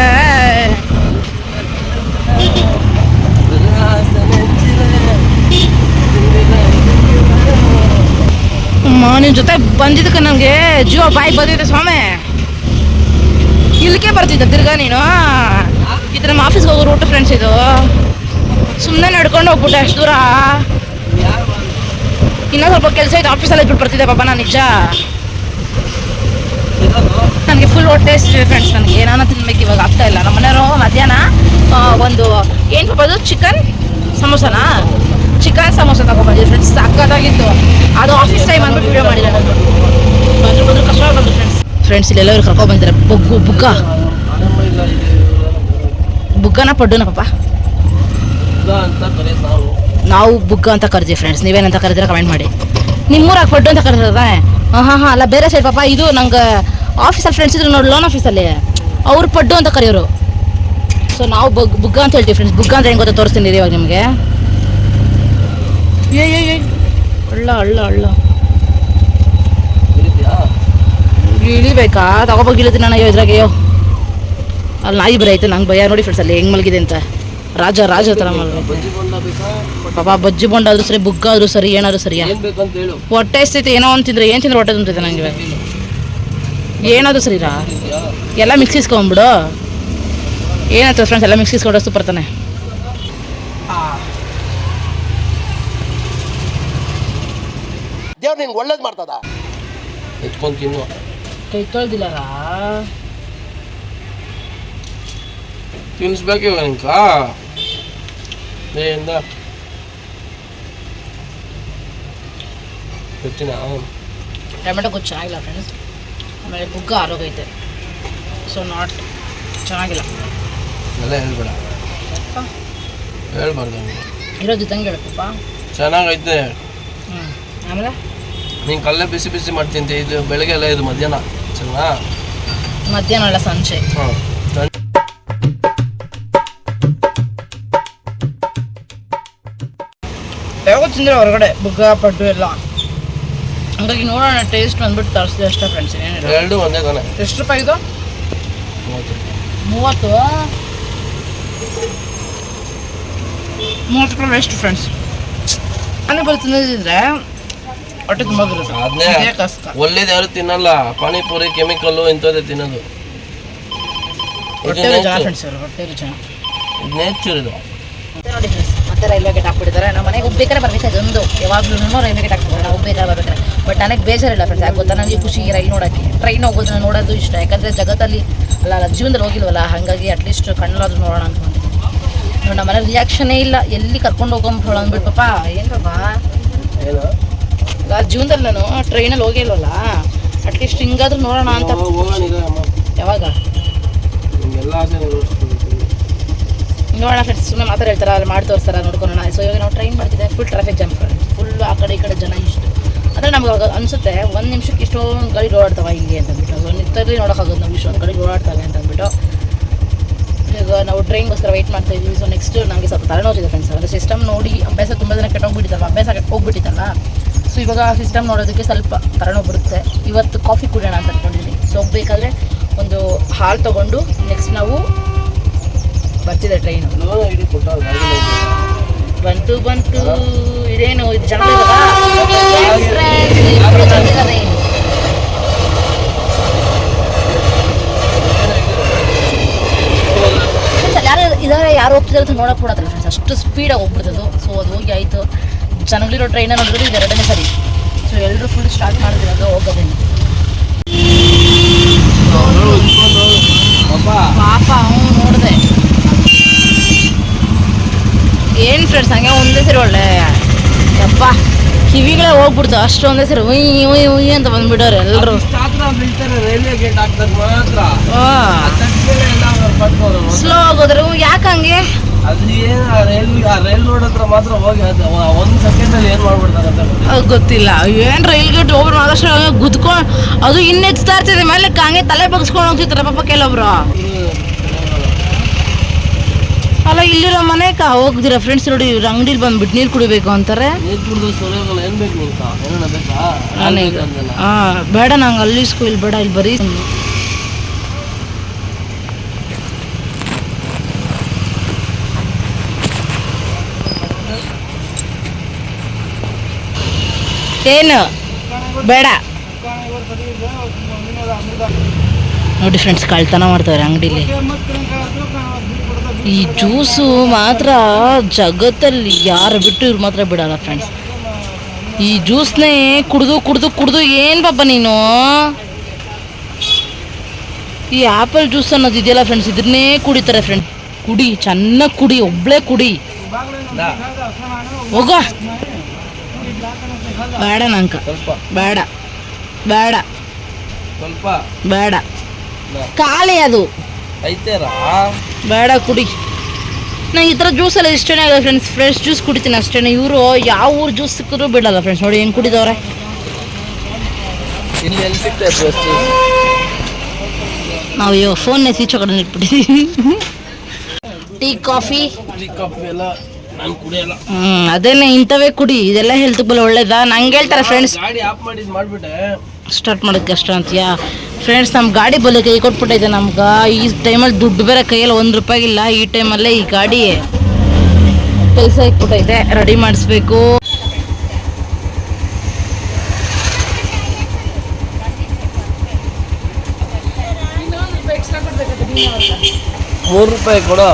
ನಿನ್ನ ಜೊತೆ ಬಂದಿದ್ದಕ್ಕೆ ನನಗೆ ಜೀವ ಬಾಯಿ ಬಂದಿದೆ ಸ್ವಾಮಿ. ಇಲ್ಲಿಗೆ ಬರ್ತಿದ್ದ ತಿರ್ಗಾ ನೀನು. ಇದು ನಮ್ಮ ಆಫೀಸ್ಗೆ ಹೋಗೋ ರೂಟ್ ಫ್ರೆಂಡ್ಸ್ ಇದು. ಸುಮ್ಮನೆ ನಡ್ಕೊಂಡು ಹೋಗ್ಬಿಟ್ಟೆ ಅಷ್ಟು ದೂರ. ಇನ್ನೂ ಸ್ವಲ್ಪ ಕೆಲಸ ಆಫೀಸಲ್ಲಿ ಆಫೀಸಲ್ಲಿ ಬರ್ತಿದ್ದೆ ಪಾಪ ನಾನು ನಿಜ ನನಗೆ ಫುಲ್ ಹೊಟ್ಟೆ ಫ್ರೆಂಡ್ಸ್ ನನಗೆ. ಏನಾನ ತಿನ್ಬೇಕು ಇವಾಗ ಆಗ್ತಾ ಇಲ್ಲ. ನಮ್ಮ ಮನೆಯವರು ಮಧ್ಯಾಹ್ನ ಒಂದು, ಏನು ಪಾಪ ಅದು? ಚಿಕನ್ ಸಮೋಸನಾ? ಚಿಕನ್ ಸಮೋಸ ತಗೊಂಡ್ಬಂದಿದ್ದೆ ಫ್ರೆಂಡ್ಸ್ ಸಕ್ಕತ್ತಾಗಿತ್ತು ಅದು ಆಫೀಸ್ ಟೈಮ್ ಅಂದ್ಬಿಟ್ಟು ವಿಡಿಯೋ ಮಾಡಿದೆ ನಾನು. ಬಂದ್ರು ಬಂದ್ರು ಕಷ್ಟ ಬಂದ್ರು ಫ್ರೆಂಡ್ಸ್ ಫ್ರೆಂಡ್ಸ್ ಇಲ್ಲೆಲ್ಲರೂ ಕರ್ಕೊಂಡು ಬಂದಿದ್ದಾರೆ ಬೊಗ್ಗು, ಬುಗ್ಗ. ಬುಗ್ಗನ ಪಡ್ಡುನ ಪಾಪ. ನಾವು ಬುಗ್ಗ ಅಂತ ಕರಿತೀವಿ ಫ್ರೆಂಡ್ಸ್ ನೀವೇನಂತ ಕರೆದಿರ ಕಮೆಂಟ್ ಮಾಡಿ. ನಿಮ್ಮೂರಾಗ ಪಡ್ಡು ಅಂತ ಕರೀತಾರೆ ಹಾಂ ಹಾಂ ಹಾಂ. ಅಲ್ಲ, ಬೇರೆ ಸೈಡ್ ಪಾಪ ಇದು ನಂಗೆ ಆಫೀಸಲ್ಲಿ ಫ್ರೆಂಡ್ಸ್ ಇದ್ರು ನೋಡಿ ಲೋನ್ ಆಫೀಸಲ್ಲಿ ಅವ್ರು ಪಡ್ಡು ಅಂತ ಕರೆಯೋರು. ಸೊ ನಾವು ಬುಗ್ ಬುಗ್ಗ ಅಂತ ಹೇಳ್ತೀವಿ ಫ್ರೆಂಡ್ಸ್ ಬುಗ್ಗ ಅಂತ ಹೆಂಗೆ ಗೊತ್ತಾ? ತೋರಿಸ್ತೀನಿ ಇವಾಗ ನಿಮಗೆ. ಏ ಏ ಅಳ್ಳ ಅಳ್ಳ ಅಳ್ಳ. ಇಳಿಬೇಕಾ? ತಗೋಬೋಗಿ ಇಳಿತೀನಿ ನಾನು ಅಯ್ಯೋ ಇದ್ರಾಗೆ ಅಯ್ಯೋ. ಅಲ್ಲಿ ನಾಯಿ ಬರೀ ಆಯ್ತು ನಂಗೆ ಭಯ ನೋಡಿ ಫ್ರೆಂಡ್ಸ್ ಅಲ್ಲಿ ಹೆಂಗೆ ಮಲಗಿದೆ ಅಂತ. ರಾಜ ರಾಜ ಥರ ಮಲಗಿದೆ. ಪಾಪ ಬಜ್ಜಿ ಬೊಂಡ ಆದ್ರೂ ಸರಿ ಬುಗ್ಗ ಆದ್ರೂ ಸರಿ ಏನಾದರೂ ಸರಿಯಾ? ಹೊಟ್ಟೆ ಸ್ಥಿತಿ ಏನೋ ಒಂದು ತಿಂದ್ರೆ ಏನು ತಿಂದ್ರೆ ಹೊಟ್ಟೆ ತುಂಬಿದೆ ನಂಗೆ ಇವಾಗ? ಏನಾದ್ರು ಸರಿರಾ ಎಲ್ಲ ಮಿಕ್ಸ್ ಇಸ್ಕೊಂಬಿಡು. ಏನಾಯ್ತು ಫ್ರೆಂಡ್ಸ್ ಎಲ್ಲ ಮಿಕ್ಸ್ ಸೂಪರ್ ನಿಂಗೆ ಒಳ್ಳೇದು ಮಾಡ್ತದ? ಎತ್ಕೊಂಡ್ ತಿನ್ನು. ಕೈ ತೊಳ್ದಿಲ್ಲರಾ? ತಿನ್ಸ್ಬೇಕು ಇವಾಗ ನಿಂಕ ಏಯಿಂದ ಗೊತ್ತಿನ ಟೊಮೆಟೊ ಗೊತ್ತು ಚೆನ್ನಾಗಿಲ್ಲ ಫ್ರೆಂಡ್ಸ್ ಆಮೇಲೆ ಬುಗ್ಗ ಆರೋಗೈತೆ ಸೊ ನಾಟ್ ಚೆನ್ನಾಗಿಲ್ಲ. ಎಲ್ಲ ಹೇಳ್ಬೇಡ. ಹೇಳ್ಬಾರ್ದು ಹಂಗೆ. ಇರೋದು ಇದ್ದಂಗೆ ಹೇಳಪ್ಪ ಚೆನ್ನಾಗೈತೆ. ಹ್ಞೂ ಆಮೇಲೆ? ನೀನು ಕಲ್ಲೇ ಬಿಸಿ ಬಿಸಿ ಮಾಡ್ತೀನಿ ಇದು ಬೆಳಗ್ಗೆ ಎಲ್ಲ ಇದು ಮಧ್ಯಾಹ್ನ. ಸರಿನಾ? ಮಧ್ಯಾಹ್ನ ಅಲ್ಲ ಸಂಜೆ. ಹಾಂ. ಯಾವಾಗ ತಿಂದ್ರೆ ಹೊರಗಡೆ? ಬುಗ್ಗ ಪಡ್ಡು ಎಲ್ಲ? ಹಂಗಾಗಿ ನೋಡೋಣ ಟೇಸ್ಟ್ ಬಂದ್ಬಿಟ್ಟು ತರಿಸಿದೆ ಅಷ್ಟೇ ಫ್ರೆಂಡ್ಸ್ ಏನಿಲ್ಲ ಎರಡು ಒಂದೇ ತಾನೆ. ಎಷ್ಟು ರೂಪಾಯಿ ಇದು? ಮೂವತ್ತು ಮೂವತ್ತು? ರೂಪಾಯಿ ವೇಸ್ಟ್ ಫ್ರೆಂಡ್ಸ್ ನಾನು ಬರೀ ತಿನ್ನೋದಿದ್ರೆ ಹೊಟ್ಟೆ ತುಂಬ ಅದನ್ನೇ ಇದೇ ಕಷ್ಟ. ಒಳ್ಳೇದು ಯಾರು ತಿನ್ನಲ್ಲ. ಪಾನಿಪುರಿ ಕೆಮಿಕಲ್ಲು ಇಂಥದ್ದೇ ತಿನ್ನೋದು. ಹೊಟ್ಟೆ ಫ್ರೆಂಡ್ಸ್ ಹೊಟ್ಟೆ ನೇಚರ್ ಇದು ಮತ್ತೆ ನೋಡಿ ಫ್ರೆಂಡ್ಸ್ ಮತ್ತೆ ರೈಲ್ವೆ ಗೇಟ್ ಹಾಕ್ಬಿಟ್ಟಿದ್ದಾರೆ. ನಮ್ಮ ಮನೆಗೆ ಹೋಗ್ಬೇಕಾದ್ರೆ ಯಾವಾಗಲೂ ರೈಲ್ವೆ ಗೇಟ್ ಹಾಕ್ತಾರೆ ನಾವು ಹೋಗ್ಬೇಕಾದ್ರೆ ಬರ್ಬೇಕಾದ್ರೆ. ಬಟ್ ನನಗೆ ಬೇಜಾರಿಲ್ಲ ಫ್ರೆಂಡ್ಸ್ ಯಾಕೆ ಗೊತ್ತಾ? ನನಗೆ ಖುಷಿ ರೈಲ್ ನೋಡೋಕ್ಕೆ. ಟ್ರೈನ್ ಹೋಗೋದನ್ನ ನೋಡೋದು ಇಷ್ಟ. ಯಾಕಂದರೆ ಜಗತ್ತಲ್ಲಿ ಅಲ್ಲ ಅಲ್ಲ ಜೀವನದಲ್ಲಿ ಹೋಗಿಲ್ವಲ್ಲ? ಹಾಗಾಗಿ ಅಟ್ಲೀಸ್ಟ್ ಕಣ್ಣಾದ್ರೂ ನೋಡೋಣ ಅಂದ್ಕೊಂಡಿದ್ದೀನಿ. ನೋಡಿ ನಮ್ಮ ಮನೆ ರಿಯಾಕ್ಷನೇ ಇಲ್ಲ. ಎಲ್ಲಿ ಕರ್ಕೊಂಡು ಹೋಗೋಣ ಅಂದ್ಬಿಟ್ಟು ಪಾಪ. ಏನು ಪಾಪ? ಜೀವನದಲ್ಲಿ ನಾನು ಟ್ರೈನಲ್ಲಿ ಹೋಗಿಲ್ವಲ್ಲ ಅಟ್ಲೀಸ್ಟ್ ಹಿಂಗಾದ್ರೂ ನೋಡೋಣ ಅಂತ ಯಾವಾಗ. ನೋಡೋಣ ಫ್ರೆಂಡ್ಸ್ ಸುಮ್ಮನೆ ಮಾತಾಡ್ತಾರೆ ಹೇಳ್ತಾರೆ ಅಲ್ಲಿ ಮಾಡಿ ತೋರಿಸ್ತಾರೆ ನೋಡ್ಕೊಳ್ಳೋಣ. ಸೊ ಇವಾಗ ನಾವು ಟ್ರೈನ್ ಮಾಡ್ತಿದ್ದೆ ಫುಲ್ ಟ್ರಾಫಿಕ್ ಜಾಮ್ ಫುಲ್ ಆ ಕಡೆ ಈ ಕಡೆ ಜನ ಇಷ್ಟು. ಅಂದರೆ ನಮ್ಗೆ ಅವಾಗ ಅನಿಸುತ್ತೆ ಒಂದು ನಿಮಿಷಕ್ಕೆ ಇಷ್ಟೊಂದು ಗಾಡಿ ಓಡಾಡ್ತಾವೆ ಹಿಂಗೆ ಅಂತಂದ್ಬಿಟ್ಟು ಸೊ ನಿಂತಲ್ಲಿ ನೋಡೋಕ್ಕಾಗೋದು ನಾವು ಇಷ್ಟೊಂದು ಗಾಡಿ ಓಡಾಡ್ತವೆ ಅಂತ ಅಂದ್ಬಿಟ್ಟು. ಈಗ ನಾವು ಟ್ರೈನ್ಗೋಸ್ಕರ ವೆಯ್ಟ್ ಮಾಡ್ತಾ ಇದ್ದೀವಿ. ಸೊ ನೆಕ್ಸ್ಟ್ ನನಗೆ ಸ್ವಲ್ಪ ತಲೆನೋವಿದೆ ಫ್ರೆಂಡ್ಸ್ ಅಂದರೆ ಸಿಸ್ಟಮ್ ನೋಡಿ ಅಭ್ಯಾಸ ತುಂಬ ಜನ ಕೆಟ್ಟೋಗ್ಬಿಟ್ಟಿದ್ದಲ್ಲ ಅಭ್ಯಾಸ ಹೋಗ್ಬಿಟ್ಟಿತ್ತಲ್ಲ ಸೊ ಇವಾಗ ಸಿಸ್ಟಮ್ ನೋಡೋದಕ್ಕೆ ಸ್ವಲ್ಪ ತರಣ ಬರುತ್ತೆ. ಇವತ್ತು ಕಾಫಿ ಕುಡಿಯೋಣ ಅಂತ ಅಂದ್ಕೊಂಡಿದ್ದೀನಿ ಸೊ ಬೇಕಾದರೆ ಒಂದು ಹಾಲು ತೊಗೊಂಡು ನೆಕ್ಸ್ಟ್ ನಾವು ಬರ್ತಿದೆ ಟ್ರೈನು. ಬಂತು ಬಂತು. ಇದೇನು ಇದು ಜನ ಯಾರು ಇದಾರೆ ಯಾರು ಹೋಗ್ತಿದ್ದಾರೆ ಅಂತ ನೋಡೋಕೆ ಕೊಡತ್ತಲ್ಲ ಫ್ರೆಂಡ್ಸ್ ಅಷ್ಟು ಸ್ಪೀಡಾಗಿ ಹೋಗ್ಬಿಡ್ತದು ಸೊ ಅದು ಹೋಗಿ ಆಯಿತು. ಜನಗಳಿರೋ ಟ್ರೈನ್ ನೋಡಿದ್ರು ಇದು ಎರಡನೇ ಸರಿ. ಸೊ ಎಲ್ಲರೂ ಫುಲ್ ಸ್ಟಾರ್ಟ್ ಮಾಡಿದ್ರು ಅದು ಹೋಗೋದೇನು ಪಾಪ ಅವನು ನೋಡಿದೆ. ಏನು ಫ್ರೆಂಡ್ಸ್ ಹಂಗೆ ಒಂದೇ ಸರಿ ಒಳ್ಳೆ ಯಪ್ಪ. ಕಿವಿಗಳೇ ಹೋಗ್ಬಿಡ್ತು ಅಷ್ಟು ಒಂದೇ ಸರಿ ಉಯ್ ಉಯ್ ಉಯ್ ಅಂತ ಬಂದ್ಬಿಡೋರು. ಎಲ್ಲರೂ. ಸ್ಲೋ ಆಗೋದ್ರು ಯಾಕೆ ಹಂಗೆ? ಅದು ಏನು ಆ ರೈಲ್ ಆ ರೈಲ್ ರೋಡ್ ಹತ್ರ ಮಾತ್ರ ಹೋಗಿ ಅದು ಒ- ಒಂದ್ ಸೆಕೆಂಡ್ ಅಲ್ಲಿ ಏನ್ ಮಾಡ್ಬಿಡ್ತಾರೆ ಅಂತ ಗೊತ್ತಿಲ್ಲ. ಅದು ಗೊತ್ತಿಲ್ಲ. ಏನು ರೈಲ್ ಗೇಟ್ ಓಪನ್ ಆದಷ್ಟು ಗುದ್ಕೊಂಡು ಅದು ಇನ್ನೆಚ್ತಾ ಇರ್ತದೆ ಮೇಲೆ ಹಂಗೆ ತಲೆ ಬಗ್ಸ್ಕೊಂಡು ಹೋಗ್ತಿರ್ತಾರೆ ಪಾಪ ಕೆಲವೊಬ್ರು ಅಲ್ಲ ಇಲ್ಲಿರೋ ಮನೆಗೆ ಹೋಗ್ದಿರ ಫ್ರೆಂಡ್ಸ್ ನೋಡಿ ಇವ್ರ ಅಂಗಡಿಲಿ ಬಂದ್ಬಿಟ್ಟು ನೀರು ಕುಡಿಬೇಕು ಅಂತಾರೆ. ನೀರು ಕುಡ್ದು ಏನ್ ಬೇಕು ಏನೋ ಬೇಕಾ ಹಾಂ ಬೇಡ ನಂಗೆ ಅಲ್ಲಿ ಸ್ಕೂಲ್ ಬೇಡ ಇಲ್ಲಿ ಬರೀ ಏನು? ಬೇಡ. ನೋಡಿ ಫ್ರೆಂಡ್ಸ್ ಕಳ್ತನ ಮಾಡ್ತಾರೆ ಅಂಗಡಿಲಿ. ಈ ಜ್ಯೂಸು ಮಾತ್ರ ಜಗತ್ತಲ್ಲಿ ಯಾರು ಬಿಟ್ಟು ಇವ್ರು ಮಾತ್ರ ಬಿಡಲ್ಲ ಫ್ರೆಂಡ್ಸ್ ಈ ಜ್ಯೂಸ್ನೇ ಕುಡ್ದು ಕುಡ್ದು ಕುಡ್ದು ಏನು ಪಾಪ ನೀನು? ಈ ಆ್ಯಪಲ್ ಜ್ಯೂಸ್ ಅನ್ನೋದು ಇದೆಯಲ್ಲ ಫ್ರೆಂಡ್ಸ್ ಇದನ್ನೇ ಕುಡಿತಾರೆ ಫ್ರೆಂಡ್ಸ್ ಕುಡಿ, ಚೆನ್ನಾಗಿ ಕುಡಿ, ಒಬ್ಳೇ ಕುಡಿ. ಹೋಗ ಹೋಗೋ. ಬೇಡ ನಂಕ. ಬೇಡ. ಬೇಡ. ಸ್ವಲ್ಪ. ಬೇಡ. ಖಾಲಿ ಅದು. ಬೇಡ ಕುಡಿ. ನಂಗೆ ಈ ಥರ ಜ್ಯೂಸ್ ಎಲ್ಲ ಇಷ್ಟನೇ ಆಗಲ್ಲ ಫ್ರೆಂಡ್ಸ್ ಫ್ರೆಶ್ ಜ್ಯೂಸ್ ಕುಡಿತೀನಿ ಅಷ್ಟೇ ಇವರು ಯಾವ ಊರು ಜ್ಯೂಸ್ ಸಿಕ್ಕಿದ್ರು ಬಿಡಲ್ಲ ಫ್ರೆಂಡ್ಸ್ ನೋಡಿ ಹೆಂಗೆ ಕುಡಿದವ್ರೆ? ನಾವು ಇವಾಗ ಫೋನ್ನೇ ಸ್ವಿಚ್ ಕಡೆ ಇಟ್ಬಿಟ್ಟಿದ್ದೀವಿ ಟೀ ಕಾಫಿ. ಟೀ ಕಾಫಿ ಎಲ್ಲ ನಾನು ಕುಡಿಯಲ್ಲ. ಅದೇನೆ ಇಂಥವೇ ಕುಡಿ ಇದೆಲ್ಲ ಹೆಲ್ತ್ ಬಲ್ಲ ಒಳ್ಳೇದಾ? ನಂಗೆ ಹೇಳ್ತಾರೆ ಫ್ರೆಂಡ್ಸ್ ಗಾಡಿ ಆಫ್ ಮಾಡಿದ್ ಮಾಡ್ಬಿಟ್ಟೆ. ಸ್ಟಾರ್ಟ್ ಮಾಡೋಕ್ಕೆ ಕಷ್ಟ ಅಂತೀಯಾ? ಫ್ರೆಂಡ್ಸ್ ನಮ್ಮ ಗಾಡಿ ಬಲ್ಲಿ ಕೈ ಕೊಟ್ಬಿಟ್ಟೈತೆ ನಮ್ಗೆ. ಈ ಟೈಮಲ್ಲಿ ದುಡ್ಡು ಬೇರೆ ಕೈಯಲ್ಲಿ ಒಂದು ರೂಪಾಯಿ ಇಲ್ಲ ಈ ಟೈಮಲ್ಲೇ ಈ ಗಾಡಿ ಕೆಲಸ ಇಟ್ಬಿಟ್ಟೈತೆ ರೆಡಿ ಮಾಡಿಸ್ಬೇಕು. ಮೂರು ರೂಪಾಯಿ ಕೊಡೋ